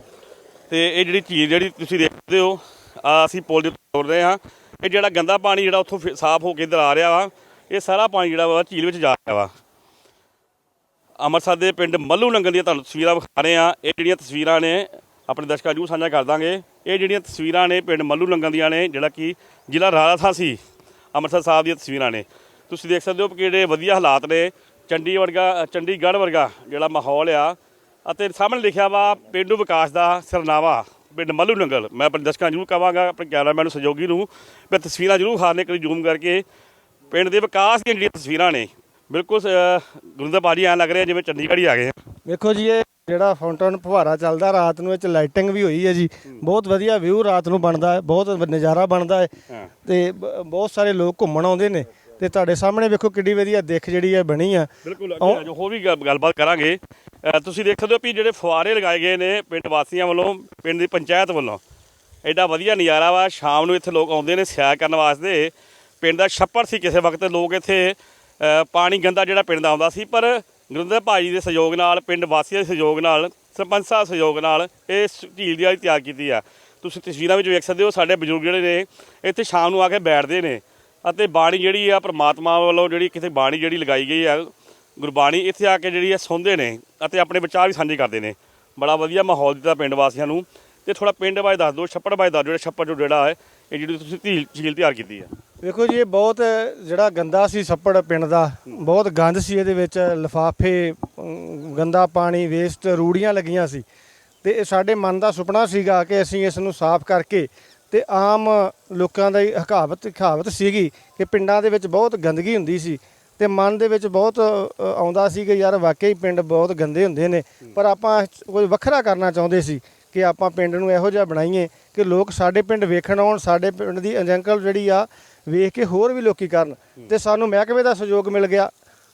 ਤੇ ਇਹ ਜਿਹੜੀ ਝੀਲ ਜਿਹੜੀ ਤੁਸੀਂ ਦੇਖਦੇ ਹੋ ਆ ਅਸੀਂ ਪੁਲ ਦੇ ਉੱਤੇ ਤੁਰ ਰਹੇ ਹਾਂ। ਇਹ ਜਿਹੜਾ ਗੰਦਾ ਪਾਣੀ ਜਿਹੜਾ ਉੱਥੋਂ ਸਾਫ਼ ਹੋ ਕੇ ਇੱਧਰ ਆ ਰਿਹਾ ਵਾ ਇਹ ਸਾਰਾ ਪਾਣੀ ਜਿਹੜਾ ਵਾ ਝੀਲ ਵਿੱਚ ਜਾ ਰਿਹਾ ਵਾ। ਅੰਮ੍ਰਿਤਸਰ ਦੇ ਪਿੰਡ ਮੱਲੂ ਨੰਗਲ ਦੀਆਂ ਤੁਹਾਨੂੰ ਤਸਵੀਰਾਂ ਵਿਖਾ ਰਹੇ ਆ ਇਹ ਜਿਹੜੀਆਂ ਤਸਵੀਰਾਂ ਨੇ ਆਪਣੇ ਦਰਸ਼ਕਾਂ ਨੂੰ ਸਾਂਝਾ ਕਰ ਦਾਂਗੇ। ਇਹ ਜਿਹੜੀਆਂ ਤਸਵੀਰਾਂ ਨੇ ਪਿੰਡ ਮੱਲੂ ਨੰਗਲ ਦੀਆਂ ਨੇ ਜਿਹੜਾ ਕਿ ਜ਼ਿਲ੍ਹਾ ਰਾਜਸਥਾਨ ਸੀ ਅੰਮ੍ਰਿਤਸਰ ਸਾਹਿਬ ਦੀਆਂ ਤਸਵੀਰਾਂ ਨੇ। ਤੁਸੀਂ ਦੇਖ ਸਕਦੇ ਹੋ ਕਿ ਕਿਹੜੇ ਵਧੀਆ ਹਾਲਾਤ ਨੇ ਚੰਡੀ ਵਰਗਾ ਚੰਡੀਗੜ੍ਹ ਵਰਗਾ ਜਿਹੜਾ ਮਾਹੌਲ ਆ ਅਤੇ ਸਾਹਮਣੇ ਲਿਖਿਆ ਵਾ ਪਿੰਡੂ ਵਿਕਾਸ ਦਾ ਸਰਨਾਵਾ ਪਿੰਡ ਮੱਲੂ ਨੰਗਲ। ਮੈਂ ਆਪਣੇ ਦਰਸ਼ਕਾਂ ਜ਼ਰੂਰ ਕਹਾਂਗਾ ਆਪਣੇ ਕੈਮਰਾਮੈਨ ਨੂੰ ਸਹਿਯੋਗੀ ਨੂੰ ਮੈਂ ਤਸਵੀਰਾਂ ਜ਼ਰੂਰ ਖਾਣੇ ਕਰੀ ਜ਼ੂਮ ਕਰਕੇ ਪਿੰਡ ਦੇ ਵਿਕਾਸ ਦੀਆਂ ਜਿਹੜੀਆਂ ਤਸਵੀਰਾਂ ਨੇ ਬਿਲਕੁਲ ਅ, ਗੁਰਿੰਦਰ ਬਾਜੀ ਐਂ ਲੱਗ ਰਿਹਾ ਜਿਵੇਂ ਚੰਡੀਗੜ੍ਹ ਹੀ ਆ ਗਏ। ਆ ਵੇਖੋ ਜੀ ਇਹ ਜਿਹੜਾ ਫਾਊਂਟਨ ਫੁਹਾਰਾ ਚੱਲਦਾ ਰਾਤ ਨੂੰ ਇਹ ਚ ਲਾਈਟਿੰਗ ਵੀ ਹੋਈ ਹੈ ਜੀ। ਬਹੁਤ ਵਧੀਆ ਵਿਊ ਰਾਤ ਨੂੰ ਬਣਦਾ ਹੈ ਬਹੁਤ ਨਜ਼ਾਰਾ ਬਣਦਾ ਹੈ। ਤੇ ਬ- ਬਹੁਤ ਸਾਰੇ ਲੋਕ ਘੁੰਮਣ ਆਉਂਦੇ ਨੇ। ਤੇ ਤੁਹਾਡੇ ਸਾਹਮਣੇ ਵੇਖੋ ਕਿੱਡੀ ਵਧੀਆ ਦਿੱਖ ਜਿਹੜੀ ਹੈ ਬਣੀ ਆ ਬਿਲਕੁਲ ਅੱਗੇ ਹੋਰ ਵੀ ਗੱਲ- ਗੱਲਬਾਤ ਕਰਾਂਗੇ। ਅ, ਤੁਸੀਂ ਦੇਖ ਸਕਦੇ ਹੋ ਵੀ ਜਿਹੜੇ ਫੁਆਰੇ ਲਗਾਏ ਗਏ ਨੇ ਪਿੰਡ ਵਾਸੀਆਂ ਵੱਲੋਂ ਪਿੰਡ ਦੀ ਪੰਚਾਇਤ ਵੱਲੋਂ ਐਡਾ ਵਧੀਆ ਨਜ਼ਾਰਾ ਵਾ। ਸ਼ਾਮ ਨੂੰ ਇੱਥੇ ਲੋਕ ਆਉਂਦੇ ਨੇ ਸੈਰ ਕਰਨ ਵਾਸਤੇ। ਪਿੰਡ ਦਾ ਛੱਪੜ ਸੀ ਕਿਸੇ ਵਕਤ ਲੋਕ ਇੱਥੇ ਅ, ਪਾਣੀ ਗੰਦਾ ਜਿਹੜਾ ਪਿੰਡ ਦਾ ਆਉਂਦਾ ਸੀ ਪਰ ਗੁਰਿੰਦਰ ਭਾਜੀ ਦੇ ਸਹਿਯੋਗ ਨਾਲ, ਪਿੰਡ ਵਾਸੀਆਂ ਦੇ ਸਹਿਯੋਗ ਨਾਲ, ਸਰਪੰਚ ਸਾਹਿਬ ਦੇ ਸਹਿਯੋਗ ਨਾਲ ਇਹ ਝੀਲ ਦੀ ਵਾਲੀ ਤਿਆਰ ਕੀਤੀ ਆ। ਤੁਸੀਂ ਤਸਵੀਰਾਂ ਵਿੱਚ ਵੇਖ ਸਕਦੇ ਹੋ, ਸਾਡੇ ਬਜ਼ੁਰਗ ਜਿਹੜੇ ਨੇ, ਇੱਥੇ ਸ਼ਾਮ ਨੂੰ ਆ ਕੇ ਬੈਠਦੇ ਨੇ ਅਤੇ ਬਾਣੀ ਜਿਹੜੀ ਆ, ਪ੍ਰਮਾਤਮਾ ਵੱਲੋਂ ਜਿਹੜੀ ਕਿਤੇ ਬਾਣੀ ਜਿਹੜੀ ਲਗਾਈ ਗਈ ਆ, ਗੁਰਬਾਣੀ ਇੱਥੇ ਆ ਕੇ ਜਿਹੜੀ ਆ, ਸੁਣਦੇ ਨੇ ਅਤੇ ਆਪਣੇ ਵਿਚਾਰ ਵੀ ਸਾਂਝੇ ਕਰਦੇ ਨੇ। ਬੜਾ ਵਧੀਆ ਮਾਹੌਲ ਦਿੱਤਾ ਪਿੰਡ ਵਾਸੀਆਂ ਨੂੰ। ਤੇ ਥੋੜਾ ਪਿੰਡ ਬਾਰੇ ਦੱਸ ਦਿਓ, ਛੱਪੜ ਬਾਰੇ ਦੱਸ ਦਿਓ, ਜਿਹੜਾ ਛੱਪੜ ਜੋ ਜਿਹੜਾ ਹੈ, ਇਹ ਜਿਹੜੀ ਤੁਸੀਂ ਝੀਲ ਝੀਲ ਤਿਆਰ ਕੀਤੀ ਹੈ ਵੇਖੋ ਜੀ, ਇਹ ਬਹੁਤ ਜਿਹੜਾ ਗੰਦਾ ਸੀ ਛੱਪੜ ਪਿੰਡ ਦਾ, ਬਹੁਤ ਗੰਦ ਸੀ ਇਹਦੇ ਵਿੱਚ, ਲਫਾਫੇ ਗੰਦਾ ਪਾਣੀ ਵੇਸਟ ਰੂੜੀਆਂ ਲੱਗੀਆਂ ਸੀ। ਤੇ ਇਹ ਸਾਡੇ ਮਨ ਦਾ ਸੁਪਨਾ ਸੀਗਾ ਕਿ ਅਸੀਂ ਇਸ ਨੂੰ ਸਾਫ਼ ਕਰਕੇ ਤੇ ਆਮ ਲੋਕਾਂ ਦਾ ਹਕਾਵਤ ਕਹਾਵਤ ਸੀਗੀ ਕਿ ਪਿੰਡਾਂ ਦੇ ਵਿੱਚ ਬਹੁਤ ਗੰਦਗੀ ਹੁੰਦੀ ਸੀ ਤੇ ਮਨ ਦੇ ਵਿੱਚ ਬਹੁਤ ਆਉਂਦਾ ਸੀ ਕਿ ਯਾਰ ਵਾਕਈ ਪਿੰਡ ਬਹੁਤ ਗੰਦੇ ਹੁੰਦੇ ਨੇ। ਪਰ ਆਪਾਂ ਕੋਈ ਵੱਖਰਾ ਕਰਨਾ ਚਾਹੁੰਦੇ ਸੀ ਕਿ ਆਪਾਂ ਪਿੰਡ ਨੂੰ ਇਹੋ ਜਿਹਾ ਬਣਾਈਏ ਕਿ ਲੋਕ ਸਾਡੇ ਪਿੰਡ ਵੇਖਣ ਆਉਣ, ਸਾਡੇ ਪਿੰਡ ਦੀ ਐਗਜ਼ਾਮਪਲ ਜਿਹੜੀ ਆ ਵੇਖ ਕੇ ਹੋਰ ਵੀ ਲੋਕੀ ਕਰਨ। ਤੇ ਸਾਨੂੰ ਮਹਿਕਮੇ ਦਾ ਸਹਿਯੋਗ ਮਿਲ ਗਿਆ।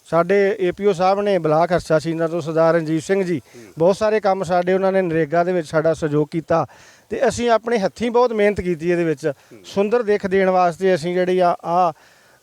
ਸਾਡੇ ਏਪੀਓ ਸਾਹਿਬ ਨੇ ਬਲਾਕ ਹਰਸਾ ਸੀਨਾ ਤੋਂ ਸਰਦਾਰ ਰਣਜੀਤ ਸਿੰਘ ਜੀ, ਬਹੁਤ ਸਾਰੇ ਕੰਮ ਸਾਡੇ ਉਹਨਾਂ ਨੇ ਨਰੇਗਾ ਦੇ ਵਿੱਚ ਸਾਡਾ ਸਹਿਯੋਗ ਕੀਤਾ। ਤੇ ਅਸੀਂ ਆਪਣੇ ਹੱਥੀਂ ਬਹੁਤ ਮਿਹਨਤ ਕੀਤੀ ਇਹਦੇ ਵਿੱਚ। ਸੁੰਦਰ ਦਿੱਖ ਦੇਣ ਵਾਸਤੇ ਅਸੀਂ ਜਿਹੜੀ ਆ ਆ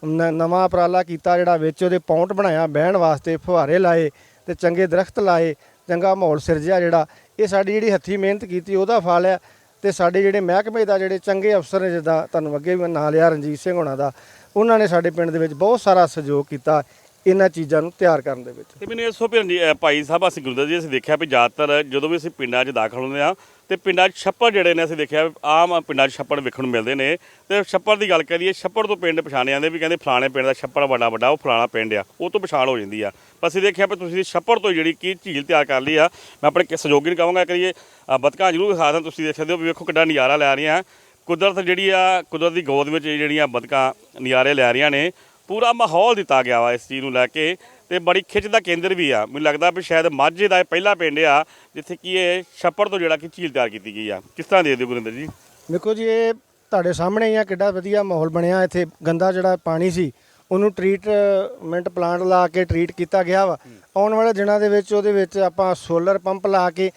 ਨਵਾਂ ਉਪਰਾਲਾ ਕੀਤਾ ਜਿਹੜਾ ਵਿੱਚ ਉਹਦੇ ਪੌਂਟ ਬਣਾਇਆ, ਬਹਿਣ ਵਾਸਤੇ ਫੁਹਾਰੇ ਲਾਏ ਤੇ ਚੰਗੇ ਦਰਖਤ ਲਾਏ, ਚੰਗਾ ਮਾਹੌਲ ਸਿਰਜਿਆ ਜਿਹੜਾ। ਇਹ ਸਾਡੀ ਜਿਹੜੀ ਹੱਥੀਂ ਮਿਹਨਤ ਕੀਤੀ, ਉਹਦਾ ਫਲ ਹੈ। ਤੇ ਸਾਡੇ ਜਿਹੜੇ ਮਹਿਕਮੇ ਦਾ ਜਿਹੜੇ ਚੰਗੇ ਅਫਸਰ ਨੇ ਜਿੱਦਾਂ ਤੁਹਾਨੂੰ ਅੱਗੇ ਵੀ ਮੈਂ ਨਾਂ ਲਿਆ ਰਣਜੀਤ ਸਿੰਘ ਹੋਣਾ ਦਾ ਉਹਨਾਂ ਨੇ ਸਾਡੇ ਪਿੰਡ ਦੇ ਵਿੱਚ ਬਹੁਤ ਸਾਰਾ ਸਹਿਯੋਗ ਕੀਤਾ ਇਹਨਾਂ ਚੀਜ਼ਾਂ ਨੂੰ ਤਿਆਰ ਕਰਨ ਦੇ ਵਿੱਚ। ਤੇ ਮੈਨੂੰ ਇਹ ਸੋ ਜੀ ਅ, ਭਾਈ ਸਾਹਿਬ ਅਸੀਂ ਗੁਰਦਰ ਜੀ ਅਸੀਂ ਦੇਖਿਆ ਵੀ ਜ਼ਿਆਦਾਤਰ ਜਦੋਂ ਵੀ ਅਸੀਂ ਪਿੰਡਾਂ 'ਚ ਦਾਖਲ ਹੁੰਦੇ ਆ ਤੇ ਪਿੰਡਾਂ 'ਚ ਛੱਪੜ ਜਿਹੜੇ ਨੇ ਅਸੀਂ ਦੇਖਿਆ ਆਮ ਪਿੰਡਾਂ 'ਚ ਛੱਪੜ ਵੇਖਣ ਨੂੰ ਮਿਲਦੇ ਨੇ। ਤੇ ਛੱਪੜ ਦੀ ਗੱਲ ਕਰੀਏ ਛੱਪੜ ਤੋਂ ਪਿੰਡ ਪਛਾਣੇ ਜਾਂਦੇ ਵੀ ਕਹਿੰਦੇ ਫਲਾਣੇ ਪਿੰਡ ਦਾ ਛੱਪੜ ਵੱਡਾ ਵੱਡਾ ਉਹ ਫਲਾਣਾ ਪਿੰਡ ਆ ਉਹ ਤੋਂ ਪਛਾਣ ਹੋ ਜਾਂਦੀ ਆ। ਪਰ ਅਸੀਂ ਦੇਖਿਆ ਵੀ ਤੁਸੀਂ ਛੱਪੜ ਤੋਂ ਜਿਹੜੀ ਕੀ ਝੀਲ ਤਿਆਰ ਕਰ ਲਈ ਆ ਮੈਂ ਆਪਣੇ ਸਹਿਯੋਗੀ ਨੂੰ ਕਹਾਂਗਾ ਕਰੀਏ ਅ, ਬਤਕਾਂ ਜ਼ਰੂਰ ਦਿਖਾ ਦਾਂ ਤੁਸੀਂ ਦੇਖ ਸਕਦੇ ਹੋ ਵੀ ਵੇਖੋ ਕਿੱਡਾ ਨਜ਼ਾਰਾ ਲੈ ਰਹੀਆਂ। ਕੁਦਰਤ ਜਿਹੜੀ ਆ ਕੁਦਰਤ ਦੀ ਗੋਦ ਵਿੱਚ ਜਿਹੜੀਆਂ ਬਤਕਾਂ ਨਜ਼ਾਰੇ ਲੈ ਰਹੀਆਂ ਨੇ ਪੂਰਾ ਮਾਹੌਲ ਦਿੱਤਾ ਗਿਆ ਵਾ ਇਸ ਚੀਜ਼ ਨੂੰ ਲੈ ਕੇ। ਤੇ ਬੜੀ ਖਿੱਚ ਦਾ ਕੇਂਦਰ ਵੀ ਆ। ਮੈਨੂੰ ਲੱਗਦਾ ਵੀ ਸ਼ਾਇਦ ਮਾਝੇ ਦਾ ਇਹ ਪਹਿਲਾ ਪਿੰਡ ਆ ਜਿੱਥੇ ਕਿ ਇਹ ਛੱਪੜ ਤੋਂ ਜਿਹੜਾ ਕਿ ਝੀਲ ਤਿਆਰ ਕੀਤੀ ਗਈ ਆ। ਕਿਸ ਤਰ੍ਹਾਂ ਦੇ ਦਿਓ ਗੁਰਿੰਦਰ ਜੀ? ਦੇਖੋ ਜੀ ਇਹ ਤੁਹਾਡੇ ਸਾਹਮਣੇ ਹੀ ਆ ਕਿੱਡਾ ਵਧੀਆ ਮਾਹੌਲ ਬਣਿਆ। ਇੱਥੇ ਗੰਦਾ ਜਿਹੜਾ ਪਾਣੀ ਸੀ ਉਹਨੂੰ ਟ੍ਰੀਟਮੈਂਟ ਪਲਾਂਟ ਲਾ ਕੇ ਟ੍ਰੀਟ ਕੀਤਾ ਗਿਆ ਵਾ। ਆਉਣ ਵਾਲੇ ਦਿਨਾਂ ਦੇ ਵਿੱਚ ਉਹਦੇ ਵਿੱਚ ਆਪਾਂ ਸੋਲਰ ਪੰਪ ਲਾ ਕੇ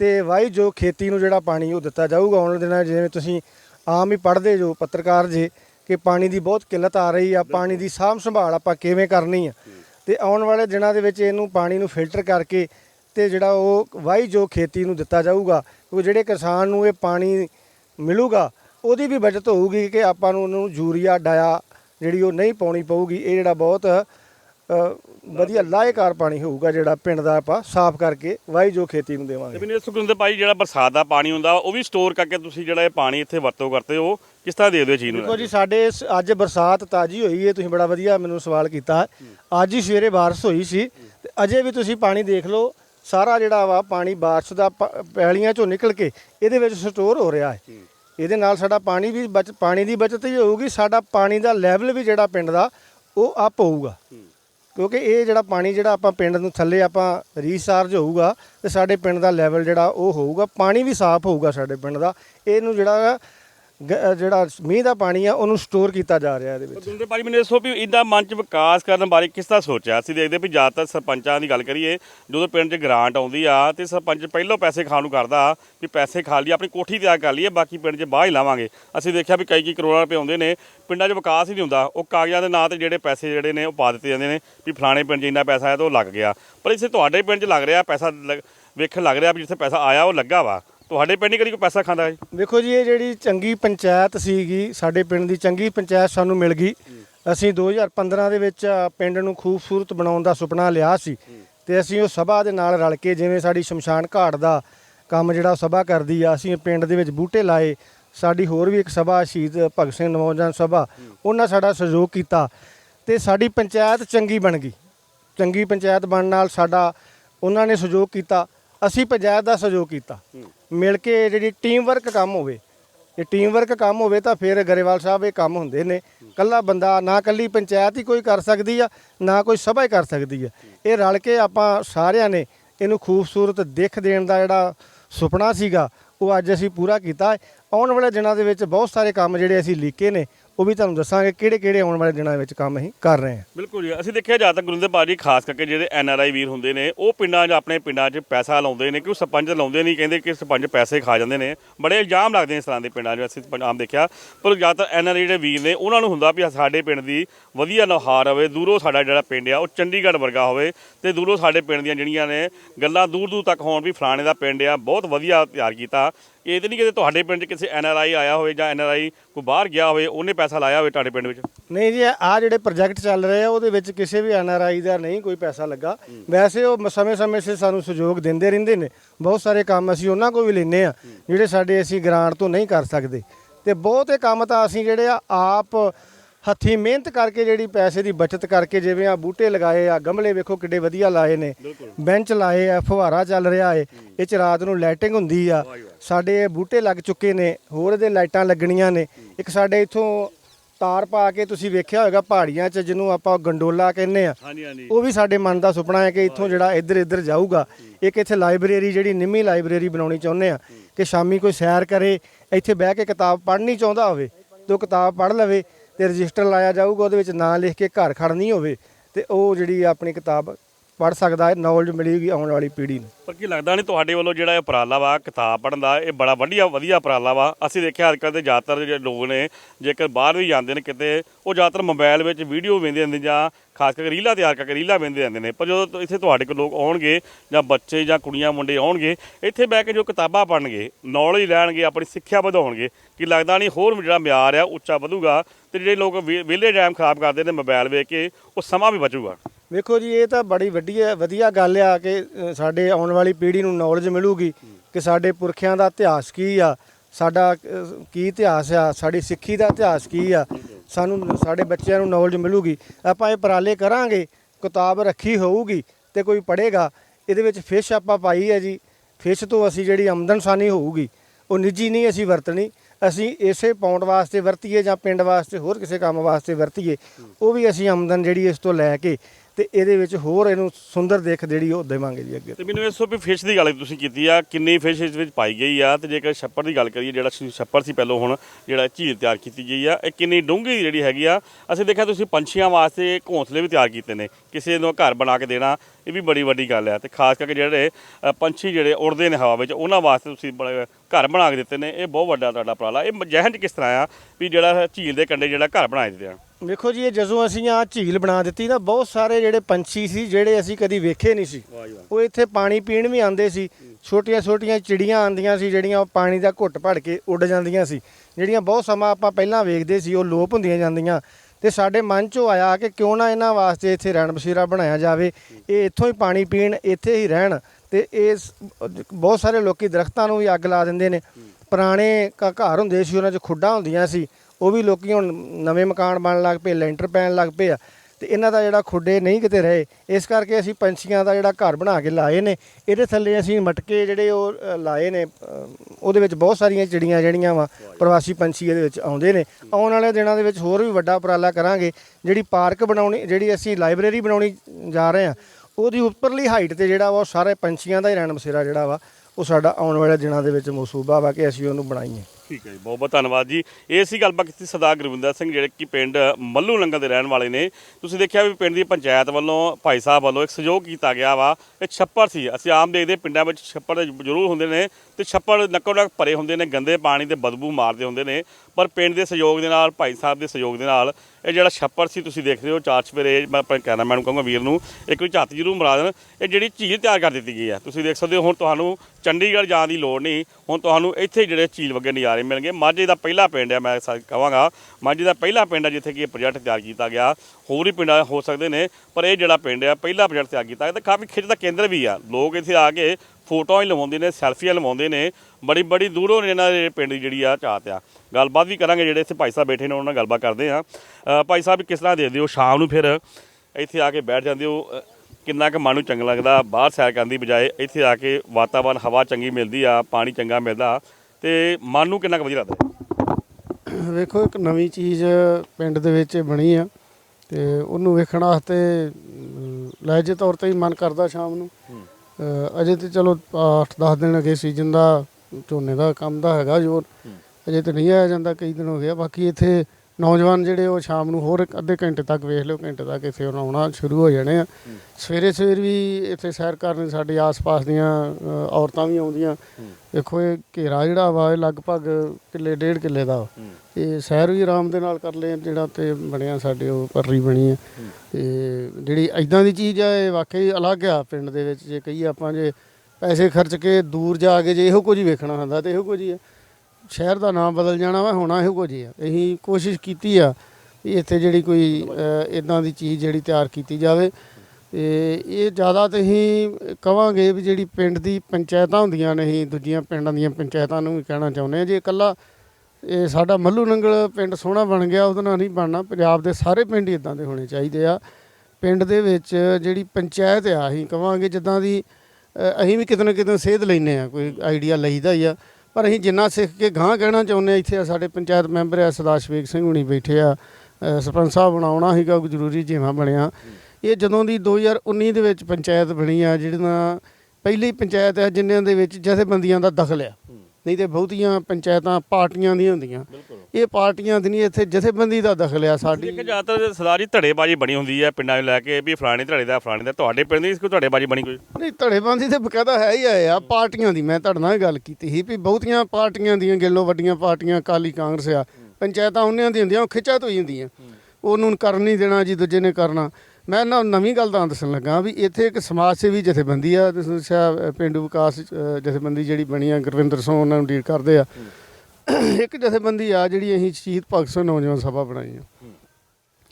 ਤੇ ਵਾਈ ਜੋ ਖੇਤੀ ਨੂੰ ਜਿਹੜਾ ਪਾਣੀ ਉਹ ਦਿੱਤਾ ਜਾਊਗਾ ਆਉਣ ਵਾਲੇ ਦਿਨਾਂ ਜਿਵੇਂ ਤੁਸੀਂ ਆਮ ਹੀ ਪੜ੍ਹਦੇ ਜੋ ਪੱਤਰਕਾਰ ਜੇ ਕਿ ਪਾਣੀ ਦੀ ਬਹੁਤ ਕਿੱਲਤ ਆ ਰਹੀ ਆ ਪਾਣੀ ਦੀ ਸਾਂਭ ਸੰਭਾਲ ਆਪਾਂ ਕਿਵੇਂ ਕਰਨੀ ਆ। ਤੇ ਆਉਣ ਵਾਲੇ ਦਿਨਾਂ ਦੇ ਵਿੱਚ ਇਹਨੂੰ ਪਾਣੀ ਨੂੰ ਫਿਲਟਰ ਕਰਕੇ ਤੇ ਜਿਹੜਾ ਉਹ ਵਾਈ ਜੋ ਖੇਤੀ ਨੂੰ ਦਿੱਤਾ ਜਾਊਗਾ ਕਿਉਂਕਿ ਜਿਹੜੇ ਕਿਸਾਨ ਨੂੰ ਇਹ ਪਾਣੀ ਮਿਲੂਗਾ, ਉਹਦੀ ਵੀ ਬਚਤ ਹੋਊਗੀ ਕਿ ਆਪਾਂ ਨੂੰ ਉਹਨੂੰ ਯੂਰੀਆ, ਡਾਇਆ ਜਿਹੜੀ ਉਹ ਨਹੀਂ ਪਾਉਣੀ ਪਊਗੀ, ਇਹ ਜਿਹੜਾ ਬਹੁਤ ਵਧੀਆ ਲਾਹੇਕਾਰ ਪਾਣੀ ਹੋਊਗਾ ਜਿਹੜਾ ਪਿੰਡ ਦਾ ਆਪਾਂ ਸਾਫ਼ ਕਰਕੇ ਵਾਈ ਜੋ ਖੇਤੀ ਨੂੰ ਦੇਵਾਂਗੇ। ਮੈਨੂੰ ਇਸ ਗੁਰਿੰਦਰ ਭਾਈ ਜਿਹੜਾ ਬਰਸਾਤ ਦਾ ਪਾਣੀ ਹੁੰਦਾ, ਉਹ ਵੀ ਸਟੋਰ ਕਰਕੇ ਤੁਸੀਂ ਜਿਹੜਾ ਇਹ ਪਾਣੀ ਇੱਥੇ ਵਰਤੋਂ ਕਰਦੇ ਹੋ ਕਿਸ ਤਰ੍ਹਾਂ ਦੇ ਦਿਓ ਚੀਜ਼ ਦੇਖੋ ਨੂੰ ਜੀ ਸਾਡੇ ਅੱਜ ਬਰਸਾਤ ਤਾਜੀ ਹੋਈ ਹੈ ਤੁਸੀਂ ਬੜਾ ਵਧੀਆ ਮੈਨੂੰ ਸਵਾਲ ਕੀਤਾ। ਅੱਜ ਹੀ ਸਵੇਰੇ ਬਾਰਿਸ਼ ਹੋਈ ਸੀ ਤੇ ਅਜੇ ਵੀ ਤੁਸੀਂ ਪਾਣੀ ਦੇਖ ਲਓ ਸਾਰਾ ਜਿਹੜਾ ਵਾ ਪਾਣੀ ਬਾਰਿਸ਼ ਦਾ ਪ- ਪੈਲੀਆਂ ਚੋਂ ਨਿਕਲ ਕੇ ਇਹਦੇ ਵਿੱਚ ਸਟੋਰ ਹੋ ਰਿਹਾ ਹੈ। ਇਹਦੇ ਨਾਲ ਸਾਡਾ ਪਾਣੀ ਵੀ ਬਚ ਪਾਣੀ ਦੀ ਬਚਤ ਹੀ ਹੋਊਗੀ ਸਾਡਾ ਪਾਣੀ ਦਾ ਲੈਵਲ ਵੀ ਜਿਹੜਾ ਪਿੰਡ ਦਾ ਉਹ ਅਪ ਹੋਊਗਾ। ਕਿਉਂਕਿ ਇਹ ਜਿਹੜਾ ਪਾਣੀ ਜਿਹੜਾ ਆਪਾਂ ਪਿੰਡ ਨੂੰ ਥੱਲੇ ਆਪਾਂ ਰੀਚਾਰਜ ਹੋਊਗਾ ਤੇ ਸਾਡੇ ਪਿੰਡ ਦਾ ਲੈਵਲ ਜਿਹੜਾ ਉਹ ਹੋਊਗਾ ਪਾਣੀ ਵੀ ਸਾਫ਼ ਹੋਊਗਾ ਸਾਡੇ ਪਿੰਡ ਦਾ। ਇਹਨੂੰ ਜਿਹੜਾ ਗ- ਜਿਹੜਾ ਮੀਂਹ ਦਾ ਪਾਣੀ ਆ, ਉਹਨੂੰ ਸਟੋਰ ਕੀਤਾ ਜਾ ਰਿਹਾ ਇਹਦੇ ਵਿੱਚ। ਗੁਰਿੰਦਰ ਭਾਈ ਮੈਨੂੰ ਦੱਸੋ ਵੀ ਇਹਦਾ ਮਨ ਚ ਵਿਕਾਸ ਕਰਨ ਬਾਰੇ ਕਿਸ ਤਰ੍ਹਾਂ ਸੋਚਿਆ? ਅਸੀਂ ਦੇਖਦੇ ਵੀ ਜ਼ਿਆਦਾਤਰ ਸਰਪੰਚਾਂ ਦੀ ਗੱਲ ਕਰੀਏ, ਜਦੋਂ ਪਿੰਡ 'ਚ ਗ੍ਰਾਂਟ ਆਉਂਦੀ ਆ, ਤੇ ਸਰਪੰਚ ਪਹਿਲੋਂ ਪੈਸੇ ਖਾਣ ਨੂੰ ਕਰਦਾ ਵੀ ਪੈਸੇ ਖਾ ਲਈਏ, ਆਪਣੀ ਕੋਠੀ ਤਿਆਰ ਕਰ ਲਈਏ, ਬਾਕੀ ਪਿੰਡ 'ਚ ਬਾਹਰ ਹੀ ਲਾਵਾਂਗੇ। ਅਸੀਂ ਦੇਖਿਆ ਵੀ ਕਈ ਕਈ ਕਰੋੜਾਂ ਰੁਪਏ ਆਉਂਦੇ ਨੇ, ਪਿੰਡਾਂ 'ਚ ਵਿਕਾਸ ਹੀ ਨਹੀਂ ਹੁੰਦਾ। ਉਹ ਕਾਗਜ਼ਾਂ ਦੇ ਨਾਂ ਤੇ ਜਿਹੜੇ ਪੈਸੇ ਜਿਹੜੇ ਨੇ, ਉਹ ਪਾ ਦਿੱਤੇ ਜਾਂਦੇ ਨੇ ਵੀ ਫਲਾਣੇ ਪਿੰਡ 'ਚ ਇੰਨਾ ਪੈਸਾ ਆਇਆ ਤਾਂ ਉਹ ਲੱਗ ਗਿਆ। ਪਰ ਇਸੇ ਤੁਹਾਡੇ ਪਿੰਡ 'ਚ ਲੱਗ ਰਿਹਾ, ਪੈਸਾ ਲੱਗ- ਵੇਖਣ ਲੱਗ ਰਿਹਾ ਵੀ ਜਿੱਥੇ ਪੈਸਾ ਆਇਆ, ਉਹ ਲੱਗਾ ਵਾ। ਤੁਹਾਡੇ ਪਿੰਡ ਕਦੀ ਕੋਈ ਪੈਸਾ ਖਾਂਦਾ ਹੈ? ਵੇਖੋ ਜੀ, ਇਹ ਜਿਹੜੀ ਚੰਗੀ ਪੰਚਾਇਤ ਸੀਗੀ, ਸਾਡੇ ਪਿੰਡ ਦੀ ਚੰਗੀ ਪੰਚਾਇਤ ਸਾਨੂੰ ਮਿਲ ਗਈ। ਅਸੀਂ 2015 ਦੇ ਵਿੱਚ ਪਿੰਡ ਨੂੰ ਖੂਬਸੂਰਤ ਬਣਾਉਣ ਦਾ ਸੁਪਨਾ ਲਿਆ ਸੀ। ਤੇ ਅਸੀਂ ਉਹ ਸਭਾ ਦੇ ਨਾਲ ਰਲ ਕੇ, ਜਿਵੇਂ ਸਾਡੀ ਸ਼ਮਸ਼ਾਨ ਘਾਟ ਦਾ ਕੰਮ ਜਿਹੜਾ ਸਭਾ ਕਰਦੀ ਆ, ਅਸੀਂ ਪਿੰਡ ਦੇ ਵਿੱਚ ਬੂਟੇ ਲਾਏ। ਸਾਡੀ ਹੋਰ ਵੀ ਇੱਕ ਸਭਾ, ਸ਼ਹੀਦ ਭਗਤ ਸਿੰਘ ਨੌਜਵਾਨ ਸਭਾ, ਉਹਨਾਂ ਸਾਡਾ ਸਹਿਯੋਗ ਕੀਤਾ। ਤੇ ਸਾਡੀ ਪੰਚਾਇਤ ਚੰਗੀ ਬਣ ਗਈ। ਚੰਗੀ ਪੰਚਾਇਤ ਬਣਨ ਨਾਲ ਸਾਡਾ, ਉਹਨਾਂ ਨੇ ਸਹਿਯੋਗ ਕੀਤਾ। ਅਸੀਂ ਪੰਚਾਇਤ ਦਾ ਸਹਿਯੋਗ ਕੀਤਾ। ਮਿਲ ਕੇ ਜਿਹੜੀ ਟੀਮ ਵਰਕ ਕੰਮ ਹੋਵੇ ਇਹ ਟੀਮ ਵਰਕ ਕੰਮ ਹੋਵੇ ਤਾਂ ਫਿਰ ਗਰੇਵਾਲ ਸਾਹਿਬ ਇਹ ਕੰਮ ਹੁੰਦੇ ਨੇ। ਕੱਲਾ ਬੰਦਾ ਨਾ ਕੱਲੀ ਪੰਚਾਇਤ ਹੀ ਕੋਈ ਕਰ ਸਕਦੀ ਆ, ਨਾ ਕੋਈ ਸਭਾ ਹੀ ਕਰ ਸਕਦੀ ਆ। ਇਹ ਰਲ ਕੇ ਆਪਾਂ ਸਾਰਿਆਂ ਨੇ ਇਹਨੂੰ ਖੂਬਸੂਰਤ ਦਿੱਖ ਦੇਣ ਦਾ ਜਿਹੜਾ ਸੁਪਨਾ ਸੀਗਾ, ਉਹ ਅੱਜ ਅਸੀਂ ਪੂਰਾ ਕੀਤਾ। ਆਉਣ ਵਾਲੇ ਦਿਨਾਂ ਦੇ ਵਿੱਚ ਬਹੁਤ ਸਾਰੇ ਕੰਮ ਜਿਹੜੇ ਅਸੀਂ ਲੀਕੇ ਨੇ ਉਹ ਵੀ ਤੁਹਾਨੂੰ ਦੱਸਾਂਗੇ ਕਿਹੜੇ ਕਿਹੜੇ ਆਉਣ ਵਾਲੇ ਦਿਨਾਂ ਵਿੱਚ ਕੰਮ ਅਸੀਂ ਕਰ ਰਹੇ ਹਾਂ। ਬਿਲਕੁਲ ਜੀ, ਅਸੀਂ ਦੇਖਿਆ ਜ਼ਿਆਦਾਤਰ ਗੁਰਿੰਦਰ ਬਾਜੀ, ਖਾਸ ਕਰਕੇ ਜਿਹੜੇ ਐਨ ਆਰ ਆਈ ਵੀਰ ਹੁੰਦੇ ਨੇ, ਉਹ ਪਿੰਡਾਂ 'ਚ, ਆਪਣੇ ਪਿੰਡਾਂ 'ਚ ਪੈਸਾ ਲਾਉਂਦੇ ਨੇ ਕਿ ਉਹ ਸਰਪੰਚ ਲਾਉਂਦੇ ਨਹੀਂ, ਕਹਿੰਦੇ ਕਿ ਸਰਪੰਚ ਪੈਸੇ ਖਾ ਜਾਂਦੇ ਨੇ। ਬੜੇ ਇਲਜ਼ਾਮ ਲੱਗਦੇ ਨੇ ਇਸ ਤਰ੍ਹਾਂ ਦੇ ਪਿੰਡਾਂ 'ਚ, ਅਸੀਂ ਆਮ ਦੇਖਿਆ। ਪਰ ਜ਼ਿਆਦਾਤਰ ਐਨ ਆਰ ਆਈ ਜਿਹੜੇ ਵੀਰ ਨੇ, ਉਹਨਾਂ ਨੂੰ ਹੁੰਦਾ ਵੀ ਸਾਡੇ ਪਿੰਡ ਦੀ ਵਧੀਆ ਨੁਹਾਰ ਹੋਵੇ, ਦੂਰੋਂ ਸਾਡਾ ਜਿਹੜਾ ਪਿੰਡ ਆ, ਉਹ ਚੰਡੀਗੜ੍ਹ ਵਰਗਾ ਹੋਵੇ ਤੇ ਦੂਰੋਂ ਸਾਡੇ ਪਿੰਡ ਦੀਆਂ ਜਿਹੜੀਆਂ ਨੇ ਗੱਲਾਂ ਦੂਰ ਦੂਰ ਤੱਕ ਹੋਣ ਵੀ ਫਲਾਣੇ ਦਾ ਪਿੰਡ ਆ, ਬਹੁਤ ਵਧੀਆ ਤਿਆਰ ਕੀਤਾ। ਇਹ ਤੇ ਨਹੀਂ ਕਿ ਤੁਹਾਡੇ ਪਿੰਡ 'ਚ ਕਿਸੇ ਐਨ ਆਰ ਆਈ ਆਇਆ ਹੋਵੇ ਜਾਂ ਐਨ ਆਰ ਆਈ ਕੋਈ ਬਾਹਰ ਗਿਆ ਹੋਵੇ, ਉਹਨੇ ਪੈਸਾ ਲਾਇਆ ਹੋਵੇ ਤੁਹਾਡੇ ਪਿੰਡ ਵਿੱਚ? ਨਹੀਂ ਜੀ ਆ ਜਿਹੜੇ ਪ੍ਰੋਜੈਕਟ ਚੱਲ ਰਹੇ ਆ, ਉਹਦੇ ਵਿੱਚ ਕਿਸੇ ਵੀ ਐਨਆਰਆਈ ਦਾ ਨਹੀਂ ਕੋਈ ਪੈਸਾ ਲੱਗਾ। ਵੈਸੇ ਉਹ ਸਮੇਂ-ਸਮੇਂ ਸਿਰ ਸਾਨੂੰ ਸਹਿਯੋਗ ਦਿੰਦੇ ਰਹਿੰਦੇ ਨੇ। ਬਹੁਤ ਸਾਰੇ ਕੰਮ ਅਸੀਂ ਉਹਨਾਂ ਕੋਲ ਵੀ ਲੈਨੇ ਆ, ਜਿਹੜੇ ਸਾਡੇ ਅਸੀਂ ਗ੍ਰਾਂਟ ਤੋਂ ਨਹੀਂ ਕਰ ਸਕਦੇ। ਤੇ ਬਹੁਤੇ ਕੰਮ ਤਾਂ ਅਸੀਂ ਜਿਹੜੇ ਆ, ਆਪ ਹੱਥੀਂ ਮਿਹਨਤ ਕਰਕੇ ਜਿਹੜੀ ਪੈਸੇ ਦੀ ਬਚਤ ਕਰਕੇ ਜਿਵੇਂ ਆ ਬੂਟੇ ਲਗਾਏ ਆ ਗਮਲੇ ਵੇਖੋ ਕਿੱਡੇ ਵਧੀਆ ਲਾਏ ਨੇ। ਬੈਂਚ ਲਾਏ ਆ ਫੁਹਾਰਾ ਚੱਲ ਰਿਹਾ ਏ। ਇਹ ਚ ਰਾਤ ਨੂੰ ਲਾਈਟਿੰਗ ਹੁੰਦੀ ਆ। ਸਾਡੇ ਬੂਟੇ ਲੱਗ ਚੁੱਕੇ ਨੇ ਹੋਰ ਇਹਦੇ ਲਾਈਟਾਂ ਲੱਗਣੀਆਂ ਨੇ। ਇੱਕ ਸਾਡੇ ਇਥੋਂ ਤਾਰ ਪਾ ਕੇ ਤੁਸੀਂ ਵੇਖਿਆ ਹੋਵੇਗਾ ਪਹਾੜੀਆਂ 'ਚ ਜਿਹਨੂੰ ਆਪਾਂ ਗੰਡੋਲਾ ਕਹਿੰਦੇ ਆ। ਉਹ ਵੀ ਸਾਡੇ ਮਨ ਦਾ ਸੁਪਨਾ ਹੈ ਕਿ ਇੱਥੋਂ ਜਿਹੜਾ ਇੱਧਰ ਇੱਧਰ ਜਾਊਗਾ। ਇੱਕ ਇੱਥੇ ਲਾਇਬ੍ਰੇਰੀ ਜਿਹੜੀ ਨਿੰਮੀ ਲਾਇਬ੍ਰੇਰੀ ਬਣਾਉਣੀ ਚਾਹੁੰਦੇ ਆ ਕਿ ਸ਼ਾਮੀ ਕੋਈ ਸੈਰ ਕਰੇ ਇੱਥੇ ਬਹਿ ਕੇ ਕਿਤਾਬ ਪੜ੍ਹਨੀ ਚਾਹੁੰਦਾ ਹੋਵੇ ਤੇ ਉਹ ਕਿਤਾਬ ਪੜ੍ਹ ਲਵੇ। ਤੇ ਰਜਿਸਟਰ ਲਾਇਆ ਜਾਊਗਾ, ਉਹਦੇ ਵਿੱਚ ਨਾਂ ਲਿਖ ਕੇ ਘਰ ਖੜਨੀ ਹੋਵੇ ਤੇ ਉਹ ਜਿਹੜੀ ਆਪਣੀ ਕਿਤਾਬ ਪੜ੍ਹ ਸਕਦਾ ਹੈ ਨੌਲੇਜ ਮਿਲੇਗੀ ਆਉਣ ਵਾਲੀ ਪੀੜ੍ਹੀ ਨੂੰ। ਪਰ ਕੀ ਲੱਗਦਾ ਨਹੀਂ ਤੁਹਾਡੇ ਵੱਲੋਂ ਜਿਹੜਾ ਇਹ ਉਪਰਾਲਾ ਵਾ, ਕਿਤਾਬ ਪੜ੍ਹਨ ਦਾ, ਇਹ ਬੜਾ ਵਧੀਆ ਵਧੀਆ ਉਪਰਾਲਾ ਵਾ। ਅਸੀਂ ਦੇਖਿਆ ਅੱਜ ਕੱਲ੍ਹ ਦੇ ਜ਼ਿਆਦਾਤਰ ਜਿਹੜੇ ਲੋਕ ਨੇ, ਜੇਕਰ ਬਾਹਰ ਵੀ ਜਾਂਦੇ ਨੇ ਕਿਤੇ, ਉਹ ਜ਼ਿਆਦਾਤਰ ਮੋਬਾਈਲ ਵਿੱਚ ਵੀਡੀਓ ਵੇਂਦੇ ਰਹਿੰਦੇ ਜਾਂ ਖਾਸ ਕਰਕੇ ਰੀਲਾਂ ਤਿਆਰ ਕਰਕੇ ਰੀਲਾਂ ਵੇਂਦੇ ਰਹਿੰਦੇ ਨੇ। ਪਰ ਜਦੋਂ ਇੱਥੇ ਤੁਹਾਡੇ ਕੋਲ ਲੋਕ ਆਉਣਗੇ ਜਾਂ ਬੱਚੇ ਜਾਂ ਕੁੜੀਆਂ, ਮੁੰਡੇ ਆਉਣਗੇ, ਇੱਥੇ ਬਹਿ ਕੇ ਜੋ ਕਿਤਾਬਾਂ ਪੜ੍ਹਨਗੇ ਨੌਲੇਜ ਲੈਣਗੇ, ਆਪਣੀ ਸਿੱਖਿਆ ਵਧਾਉਣਗੇ ਕਿ ਲੱਗਦਾ ਨਹੀਂ ਹੋਰ ਜਿਹੜਾ ਮਿਆਰ ਆ, ਉੱਚਾ ਵਧੂਗਾ ਤੇ ਜਿਹੜੇ ਲੋਕ ਵਿ- ਵਿਹਲੇ ਟਾਈਮ ਖਰਾਬ ਕਰਦੇ ਨੇ ਮੋਬਾਈਲ ਵੇਖ ਕੇ, ਉਹ ਸਮਾਂ ਵੀ ਬਚੂਗਾ। ਵੇਖੋ ਜੀ, ਇਹ ਤਾਂ ਬੜੀ ਵੱਡੀ ਵਧੀਆ ਗੱਲ ਆ ਕਿ ਸਾਡੇ ਆਉਣ ਵਾਲੀ ਪੀੜ੍ਹੀ ਨੂੰ ਨੌਲੇਜ ਮਿਲੂਗੀ ਕਿ ਸਾਡੇ ਪੁਰਖਿਆਂ ਦਾ ਇਤਿਹਾਸ ਕੀ ਆ, ਸਾਡਾ ਕੀ ਇਤਿਹਾਸ ਆ, ਸਾਡੀ ਸਿੱਖੀ ਦਾ ਇਤਿਹਾਸ ਕੀ ਆ, ਸਾਨੂੰ, ਸਾਡੇ ਬੱਚਿਆਂ ਨੂੰ ਨੌਲੇਜ ਮਿਲੂਗੀ। ਆਪਾਂ ਇਹ ਉਪਰਾਲੇ ਕਰਾਂਗੇ, ਕਿਤਾਬ ਰੱਖੀ ਹੋਊਗੀ ਤੇ ਕੋਈ ਪੜ੍ਹੇਗਾ, ਇਹਦੇ ਵਿੱਚ ਫਿਸ਼ ਆਪਾਂ ਪਾਈ ਹੈ ਜੀ। ਫਿਸ਼ ਤੋਂ ਅਸੀਂ ਜਿਹੜੀ ਆਮਦਨਸਾਨੀ ਹੋਊਗੀ, ਉਹ ਨਿੱਜੀ ਨਹੀਂ, ਅਸੀਂ ਵਰਤਣੀ। ਅਸੀਂ ਇਸੇ ਪਾਉਂਡ ਵਾਸਤੇ ਵਰਤੀਏ ਜਾਂ ਪਿੰਡ ਵਾਸਤੇ ਹੋਰ ਕਿਸੇ ਕੰਮ ਵਾਸਤੇ ਵਰਤੀਏ, ਉਹ ਵੀ ਅਸੀਂ ਆਮਦਨ ਜਿਹੜੀ ਇਸ ਤੋਂ ਲੈ ਕੇ ਤੇ ਇਹਦੇ ਵਿੱਚ ਹੋਰ ਇਹਨੂੰ ਸੁੰਦਰ ਦੇਖ ਜਿਹੜੀ ਉਹ ਦੇਵਾਂਗੇ ਜੀ ਅੱਗੇ ਤੇ ਮੈਨੂੰ ਇਸ ਤੋਂ ਵੀ ਫਿਸ਼ ਦੀ ਗੱਲ ਤੁਸੀਂ ਕੀਤੀ ਆ, ਕਿੰਨੀ ਫਿਸ਼ ਇਸ ਵਿੱਚ ਪਾਈ ਗਈ ਆ, ਤੇ ਜੇਕਰ ਛੱਪੜ ਦੀ ਗੱਲ ਕਰੀਏ, ਜਿਹੜਾ ਸੀ, ਛੱਪੜ ਸੀ ਪਹਿਲਾਂ ਹੁਣ ਜਿਹੜਾ ਝੀਲ ਤਿਆਰ ਕੀਤੀ ਗਈ ਆ, ਇਹ ਕਿੰਨੀ ਡੂੰਘੀ ਜਿਹੜੀ ਹੈਗੀ ਆ, ਅਸੀਂ ਦੇਖਿਆ ਤੁਸੀਂ ਪੰਛੀਆਂ ਵਾਸਤੇ ਘੋਂਸਲੇ ਵੀ ਤਿਆਰ ਕੀਤੇ ਨੇ, ਕਿਸੇ ਨੂੰ ਘਰ ਬਣਾ ਕੇ ਦੇਣਾ, ਇਹ ਵੀ ਬੜੀ ਵੱਡੀ ਗੱਲ ਆ, ਤੇ ਖਾਸ ਕਰਕੇ ਜਿਹੜੇ ਪੰਛੀ ਜਿਹੜੇ ਉੜਦੇ ਨੇ ਹਵਾ ਵਿੱਚ, ਉਹਨਾਂ ਵਾਸਤੇ ਤੁਸੀਂ ਬੜੇ ਘਰ ਬਣਾ ਕੇ ਦਿੱਤੇ ਨੇ, ਇਹ ਬਹੁਤ ਵੱਡਾ ਤੁਹਾਡਾ ਉਪਰਾਲਾ, ਇਹ ਜਹਿਨ ਚ ਕਿਸ ਤਰ੍ਹਾਂ ਆ, ਵੀ ਜਿਹੜਾ ਝੀਲ ਦੇ ਕੰਢੇ ਜਿਹੜਾ ਘਰ ਬਣਾਏ ਦਿੱਤੇ ਆ? ਵੇਖੋ ਜੀ ਇਹ ਜਦੋਂ ਅਸੀਂ ਆ ਝੀਲ ਬਣਾ ਦਿੱਤੀ ਨਾ ਬਹੁਤ ਸਾਰੇ ਜਿਹੜੇ ਪੰਛੀ ਸੀ ਜਿਹੜੇ ਅਸੀਂ ਕਦੀ ਵੇਖੇ ਨਹੀਂ ਸੀ। ਉਹ ਇੱਥੇ ਪਾਣੀ ਪੀਣ ਵੀ ਆਉਂਦੇ ਸੀ। ਛੋਟੀਆਂ ਛੋਟੀਆਂ ਚਿੜੀਆਂ ਆਉਂਦੀਆਂ ਸੀ ਜਿਹੜੀਆਂ ਉਹ ਪਾਣੀ ਦਾ ਘੁੱਟ ਭੜ ਕੇ ਉੱਡ ਜਾਂਦੀਆਂ ਸੀ। ਜਿਹੜੀਆਂ ਬਹੁਤ ਸਮਾਂ ਆਪਾਂ ਪਹਿਲਾਂ ਵੇਖਦੇ ਸੀ ਉਹ ਲੋਪ ਹੁੰਦੀਆਂ ਜਾਂਦੀਆਂ। ਤੇ ਸਾਡੇ ਮਨ 'ਚੋਂ ਆਇਆ ਕਿ ਕਿਉਂ ਨਾ ਇਹਨਾਂ ਵਾਸਤੇ ਇੱਥੇ ਰਣ ਬਸੇਰਾ ਬਣਾਇਆ ਜਾਵੇ। ਇਹ ਇੱਥੋਂ ਹੀ ਪਾਣੀ ਪੀਣ ਇੱਥੇ ਹੀ ਰਹਿਣ। ਤੇ ਇਹ ਸ- ਬਹੁਤ ਸਾਰੇ ਲੋਕੀ ਦਰਖਤਾਂ ਨੂੰ ਵੀ ਅੱਗ ਲਾ ਦਿੰਦੇ ਨੇ। ਪੁਰਾਣੇ ਘਰ ਹੁੰਦੇ ਸੀ ਉਹਨਾਂ 'ਚ ਖੁੱਡਾਂ ਹੁੰਦੀਆਂ ਸੀ। ਉਹ ਵੀ ਲੋਕੀ ਹੁਣ ਨਵੇਂ ਮਕਾਨ ਬਣਨ ਲੱਗ ਪਏ, ਲੈਂਟਰ ਪੈਣ ਲੱਗ ਪਏ ਆ, ਤੇ ਇਹਨਾਂ ਦਾ ਜਿਹੜਾ ਖੁੱਡੇ ਨਹੀਂ ਕਿਤੇ ਰਹੇ, ਇਸ ਕਰਕੇ ਅਸੀਂ ਪੰਛੀਆਂ ਦਾ ਜਿਹੜਾ ਘਰ ਬਣਾ ਕੇ ਲਾਏ ਨੇ, ਇਹਦੇ ਥੱਲੇ ਅਸੀਂ ਮਟਕੇ ਜਿਹੜੇ ਉਹ ਲਾਏ ਨੇ ਉਹਦੇ ਵਿੱਚ ਬਹੁਤ ਸਾਰੀਆਂ ਚਿੜੀਆਂ ਜਿਹੜੀਆਂ ਵਾ, ਪ੍ਰਵਾਸੀ ਪੰਛੀ ਇਹਦੇ ਵਿੱਚ ਆਉਂਦੇ ਨੇ। ਆਉਣ ਵਾਲੇ ਦਿਨਾਂ ਦੇ ਵਿੱਚ ਹੋਰ ਵੀ ਵੱਡਾ ਉਪਰਾਲਾ ਕਰਾਂਗੇ, ਜਿਹੜੀ ਪਾਰਕ ਬਣਾਉਣੀ, ਜਿਹੜੀ ਅਸੀਂ ਲਾਇਬ੍ਰੇਰੀ ਬਣਾਉਣੀ ਜਾ ਰਹੇ ਹਾਂ, ਉਹਦੀ ਉੱਪਰਲੀ ਹਾਈਟ ਤੇ ਜਿਹੜਾ ਵਾ, ਉਹ ਸਾਰੇ ਪੰਛੀਆਂ ਦਾ ਹੀ ਰਹਿਣ ਬਸੇਰਾ ਜਿਹੜਾ ਵਾ, ਉਹ ਸਾਡਾ ਆਉਣ ਵਾਲੇ ਦਿਨਾਂ ਦੇ ਵਿੱਚ ਮਸੂਬਾ ਵਾ ਕਿ ਅਸੀਂ ਉਹਨੂੰ ਬਣਾਈਏ। ਠੀਕ ਹੈ ਜੀ ਬਹੁਤ ਬਹੁਤ ਧੰਨਵਾਦ ਜੀ। ਇਹ ਸੀ ਗੱਲਬਾਤ ਕੀਤੀ ਸਰਦਾਰ ਗੁਰਵਿੰਦਰ ਸਿੰਘ, ਜਿਹੜੇ ਕਿ ਪਿੰਡ ਮੱਲੂ ਲੰਗਰ ਦੇ ਰਹਿਣ ਵਾਲੇ ਨੇ। ਤੁਸੀਂ ਦੇਖਿਆ ਵੀ ਪਿੰਡ ਦੀ ਪੰਚਾਇਤ ਵੱਲੋਂ ਭਾਈ ਸਾਹਿਬ ਵੱਲੋਂ ਇੱਕ ਸਹਿਯੋਗ ਕੀਤਾ ਗਿਆ ਵਾ, ਇਹ ਛੱਪੜ ਸੀ। ਅਸੀਂ ਆਮ ਦੇਖਦੇ ਪਿੰਡਾਂ ਵਿੱਚ ਛੱਪੜ ਜ਼ਰੂਰ ਹੁੰਦੇ ਨੇ ਤੇ ਛੱਪੜ ਨੱਕੋ ਨੱਕ ਭਰੇ ਹੁੰਦੇ ਨੇ, ਗੰਦੇ ਪਾਣੀ ਤੇ ਬਦਬੂ ਮਾਰਦੇ ਹੁੰਦੇ ਨੇ। ਪਰ ਪਿੰਡ ਦੇ ਸਹਿਯੋਗ ਦੇ ਨਾਲ, ਭਾਈ ਸਾਹਿਬ ਦੇ ਸਹਿਯੋਗ ਦੇ ਨਾਲ ਇਹ ਜਿਹੜਾ ਛੱਪੜ ਸੀ, ਤੁਸੀਂ ਦੇਖ ਰਹੇ ਹੋ ਚਾਰ ਚਫੇਰੇ, ਮੈਂ ਆਪਣੇ ਕੈਮਰਾਮੈਨ ਨੂੰ ਕਹੂੰਗਾ ਵੀਰ ਨੂੰ, ਇੱਕ ਵੀ ਝੱਤ ਜ਼ਰੂਰ ਮਰਾ ਦੇਣ। ਇਹ ਜਿਹੜੀ ਝੀਲ ਤਿਆਰ ਕਰ ਦਿੱਤੀ ਗਈ ਹੈ, ਤੁਸੀਂ ਦੇਖ ਸਕਦੇ ਹੋ, ਹੁਣ ਤੁਹਾਨੂੰ ਚੰਡੀਗੜ੍ਹ ਜਾਣ ਦੀ ਲੋੜ ਨਹੀਂ। ਹੁਣ ਤੁਹਾਨੂੰ ਇੱਥੇ ਜਿਹੜੇ ਝੀਲ ਵਗੇ ਨਜ਼ਾਰੇ ਮਿਲਣਗੇ। ਮਾਝੇ ਦਾ ਪਹਿਲਾ ਪਿੰਡ ਹੈ ਮੈਂ ਸੱਚ ਕਹਾਂਗਾ ਮਾਝੇ ਦਾ ਪਹਿਲਾ ਪਿੰਡ ਹੈ ਜਿੱਥੇ ਕਿ ਇਹ ਪ੍ਰੋਜੈਕਟ ਤਿਆਰ ਕੀਤਾ ਗਿਆ। ਹੋਰ ਵੀ ਪਿੰਡਾਂ ਹੋ ਸਕਦੇ ਨੇ ਪਰ ਇਹ ਜਿਹੜਾ ਪਿੰਡ ਹੈ ਪਹਿਲਾ ਪ੍ਰੋਜੈਕਟ ਤਿਆਰ ਕੀਤਾ ਗਿਆ। ਤੇ ਕਾਫੀ ਖਿੱਚ ਦਾ ਕੇਂਦਰ ਵੀ ਆ। ਲੋਕ ਇੱਥੇ ਆ ਕੇ ਫੋਟੋਆਂ ਹੀ ਲਵਾਉਂਦੇ ਨੇ ਸੈਲਫੀਆਂ ਲਵਾਉਂਦੇ ਨੇ। ਬੜੀ ਬੜੀ ਦੂਰੋਂ ਇਹਨਾਂ ਦੇ ਪਿੰਡ ਦੀ ਜਿਹੜੀ ਆ ਚਾਹਤ ਆ। ਗੱਲਬਾਤ ਵੀ ਕਰਾਂਗੇ ਜਿਹੜੇ ਇੱਥੇ ਭਾਈ ਸਾਹਿਬ ਬੈਠੇ ਨੇ ਉਹਨਾਂ ਨਾਲ ਗੱਲਬਾਤ ਕਰਦੇ ਆ ਭਾਈ ਸਾਹਿਬ ਕਿਸ ਤਰ੍ਹਾਂ ਦੇਖਦੇ ਹੋ ਸ਼ਾਮ ਨੂੰ ਫਿਰ? ਇੱਥੇ ਆ ਕੇ ਬੈਠ ਜਾਂਦੇ ਹੋ ਅ, ਕਿੰਨਾ ਕੁ ਮਨ ਨੂੰ ਚੰਗਾ ਲੱਗਦਾ? ਬਾਹਰ ਸੈਰ ਕਰਨ ਦੀ ਬਜਾਏ ਇੱਥੇ ਆ ਕੇ ਵਾਤਾਵਰਨ ਹਵਾ ਚੰਗੀ ਮਿਲਦੀ ਆ ਪਾਣੀ ਚੰਗਾ ਮਿਲਦਾ। ਤੇ ਮਨ ਨੂੰ ਕਿੰਨਾ ਕੁ ਵਧੀਆ ਲੱਗਦਾ? ਵੇਖੋ ਇੱਕ ਨਵੀਂ ਚੀਜ਼ ਪਿੰਡ ਦੇ ਵਿੱਚ ਬਣੀ ਆ ਤੇ ਉਹਨੂੰ ਵੇਖਣ ਵਾਸਤੇ ਅਮ, ਲਹਿਜੇ ਤੌਰ ਤੇ ਹੀ ਮਨ ਕਰਦਾ ਸ਼ਾਮ ਨੂੰ। ਅ, ਅਜੇ ਤੇ ਚਲੋ 8-10 ਦਿਨ ਅਗੇ ਸੀਜ਼ਨ ਦਾ ਝੋਨੇ ਦਾ ਕੰਮ ਦਾ ਹੈਗਾ ਜੋ ਅਜੇ ਤੇ ਨਹੀਂ ਆਇਆ ਜਾਂਦਾ ਕਈ ਦਿਨ ਹੋ ਗਿਆ ਬਾਕੀ ਇੱਥੇ ਨੌਜਵਾਨ ਜਿਹੜੇ ਉਹ ਸ਼ਾਮ ਨੂੰ ਹੋਰ ਇੱਕ ਅੱਧੇ ਘੰਟੇ ਤੱਕ ਵੇਖ ਲਿਓ ਘੰਟੇ ਤੱਕ ਇੱਥੇ ਉਹਨਾਂ ਆਉਣਾ ਸ਼ੁਰੂ ਹੋ ਜਾਣੇ ਆ। ਸਵੇਰੇ ਸਵੇਰ ਵੀ ਇੱਥੇ ਸੈਰ ਕਰਨ ਸਾਡੇ ਆਸ-ਪਾਸ ਦੀਆਂ ਅ, ਔਰਤਾਂ ਵੀ ਆਉਂਦੀਆਂ। ਦੇਖੋ ਇਹ ਘੇਰਾ ਜਿਹੜਾ ਵਾ ਇਹ ਲਗਭਗ ਕਿੱਲੇ ਡੇਢ ਕਿੱਲੇ ਦਾ ਵਾ। ਇਹ ਸੈਰ ਵੀ ਆਰਾਮ ਦੇ ਨਾਲ ਕਰ ਲੈ ਜਿਹੜਾ ਤੇ ਬਣਿਆ ਸਾਡੇ ਉਹ ਪਰਰੀ ਬਣੀ ਹੈ। ਤੇ ਜਿਹੜੀ ਐਦਾਂ ਦੀ ਚੀਜ਼ ਆ ਇਹ ਵਾਕਈ ਅਲੱਗ ਆ ਪਿੰਡ ਦੇ ਵਿੱਚ। ਜੇ ਕਹੀਏ ਆਪਾਂ ਜੇ ਪੈਸੇ ਖਰਚ ਕੇ ਦੂਰ ਜਾ ਕੇ ਜੇ ਇਹੋ ਕੁਝ ਹੀ ਵੇਖਣਾ ਹੁੰਦਾ ਤੇ ਇਹੋ ਕੁਝ ਹੀ ਆ। ਸ਼ਹਿਰ ਦਾ ਨਾਮ ਬਦਲ ਜਾਣਾ ਵਾ, ਹੋਣਾ ਇਹੋ ਕੁਝ ਆ। ਅਸੀਂ ਕੋਸ਼ਿਸ਼ ਕੀਤੀ ਆ ਵੀ ਇੱਥੇ ਜਿਹੜੀ ਕੋਈ ਇਦਾਂ ਦੀ ਚੀਜ਼ ਜਿਹੜੀ ਤਿਆਰ ਕੀਤੀ ਜਾਵੇ। ਤੇ ਇਹ ਜ਼ਿਆਦਾ ਤੇ ਅਸੀਂ ਕਵਾਂਗੇ ਵੀ ਜਿਹੜੀ ਪਿੰਡ ਦੀ ਪੰਚਾਇਤਾਂ ਹੁੰਦੀਆਂ ਨੇ, ਅਸੀਂ ਦੂਜੀਆਂ ਪਿੰਡਾਂ ਦੀਆਂ ਪੰਚਾਇਤਾਂ ਨੂੰ ਵੀ ਕਹਿਣਾ ਚਾਹੁੰਦੇ ਆ ਜੇ ਇਕੱਲਾ ਇਹ ਸਾਡਾ ਮੱਲੂ ਨੰਗਲ ਪਿੰਡ ਸੋਹਣਾ ਬਣ ਗਿਆ, ਉਹਦੇ ਨਾਲ ਨਹੀਂ ਬਣਨਾ। ਪੰਜਾਬ ਦੇ ਸਾਰੇ ਪਿੰਡ ਹੀ ਇਦਾਂ ਦੇ ਹੋਣੇ ਚਾਹੀਦੇ ਆ। ਪਿੰਡ ਦੇ ਵਿੱਚ ਜਿਹੜੀ ਪੰਚਾਇਤ ਆ, ਅਸੀਂ ਕਵਾਂਗੇ ਜਿੱਦਾਂ ਦੀ ਅਸੀਂ ਵੀ ਕਿਤੇ ਨਾ ਕਿਤੇ ਸੇਧ ਲੈਨੇ ਆ ਕੋਈ ਆਈਡੀਆ ਲਈਦਾ ਹੀ ਆ। ਪਰ ਅਸੀਂ ਜਿੰਨਾ ਸਿੱਖ ਕੇ ਗਾਂ ਕਹਿਣਾ ਚਾਹੁੰਦੇ ਆ ਇੱਥੇ ਆ ਸਾਡੇ ਪੰਚਾਇਤ ਮੈਂਬਰ ਆ ਸਰਦਾਰ ਸ਼ਵੇਕ ਸਿੰਘ ਹੁਣੀ ਬੈਠੇ ਆ ਅ, ਸਰਪੰਚ ਸਾਹਿਬ ਬਣਾਉਣਾ ਸੀਗਾ ਕੋਈ ਜ਼ਰੂਰੀ ਜਿਵੇਂ ਬਣਿਆ। ਇਹ ਜਦੋਂ ਦੀ 2019 ਦੇ ਵਿੱਚ ਪੰਚਾਇਤ ਬਣੀ ਆ ਜਿਹੜੀਆਂ ਪਹਿਲੀ ਪੰਚਾਇਤ ਆ ਜਿਨ੍ਹਾਂ ਦੇ ਵਿੱਚ ਜਥੇਬੰਦੀਆਂ ਦਾ ਦਖਲ ਆ। ਨਹੀਂ ਤੇ ਬਹੁਤੀਆਂ ਪੰਚਾਇਤਾਂ ਪਾਰਟੀਆਂ ਦੀਆਂ ਹੁੰਦੀਆਂ। ਇਹ ਪਾਰਟੀਆਂ ਦੀ ਨਹੀਂ ਇੱਥੇ ਜਥੇਬੰਦੀ ਦਾ ਦਖਲ ਆ ਸਾਡੀ। ਇੱਕ ਜ਼ਿਆਦਾਤਰ ਸਰਦਾਰ ਜੀ ਧੜੇਬਾਜੀ ਬਣੀ ਹੁੰਦੀ ਹੈ ਪਿੰਡਾਂ ਨੂੰ ਲੈ ਕੇ ਵੀ ਫਲਾਣੇ ਧੜੇ ਦਾ ਫਲਾਣੇ ਦਾ। ਤੁਹਾਡੇ ਪਿੰਡ ਦੀ ਕੋਈ ਧੜੇਬਾਜੀ ਬਣੀ ਕੋਈ? ਨਹੀਂ ਧੜੇਬੰਦੀ ਤੇ ਬਕਾਇਦਾ ਹੈ ਹੀ ਹੈ ਆ ਪਾਰਟੀਆਂ ਦੀ। ਮੈਂ ਤੁਹਾਡੇ ਨਾਲ ਗੱਲ ਕੀਤੀ ਸੀ ਵੀ ਬਹੁਤੀਆਂ ਪਾਰਟੀਆਂ ਦੀਆਂ ਗਿੱਲੋ ਵੱਡੀਆਂ ਪਾਰਟੀਆਂ ਅਕਾਲੀ ਕਾਂਗਰਸ ਆ। ਪੰਚਾਇਤਾਂ ਉਹਨਾਂ ਦੀਆਂ ਹੁੰਦੀਆਂ ਉਹ ਖਿੱਚਾ ਤੋਂ ਹੀ ਹੁੰਦੀਆਂ। ਉਹਨੂੰ ਕਰਨ ਨਹੀਂ ਦੇਣਾ ਜੀ ਦੂਜੇ ਨੇ ਕਰਨਾ। ਮੈਂ ਨਾ ਨਵੀਂ ਗੱਲ ਤਾਂ ਦੱਸਣ ਲੱਗਾ ਵੀ ਇੱਥੇ ਇੱਕ ਸਮਾਜ ਸੇਵੀ ਜਥੇਬੰਦੀ ਆ ਤੁਸੀਂ ਦੱਸਿਆ ਪਿੰਡੂ ਵਿਕਾਸ ਜਥੇਬੰਦੀ ਜਿਹੜੀ ਬਣੀ ਆ ਗੁਰਵਿੰਦਰ ਸਿੰਘ ਉਹਨਾਂ ਨੂੰ ਡੀਲ ਕਰਦੇ ਆ। ਇੱਕ ਜਥੇਬੰਦੀ ਆ ਜਿਹੜੀ ਅਸੀਂ ਸ਼ਹੀਦ ਭਗਤ ਸਿੰਘ ਨੌਜਵਾਨ ਸਭਾ ਬਣਾਈ ਆ।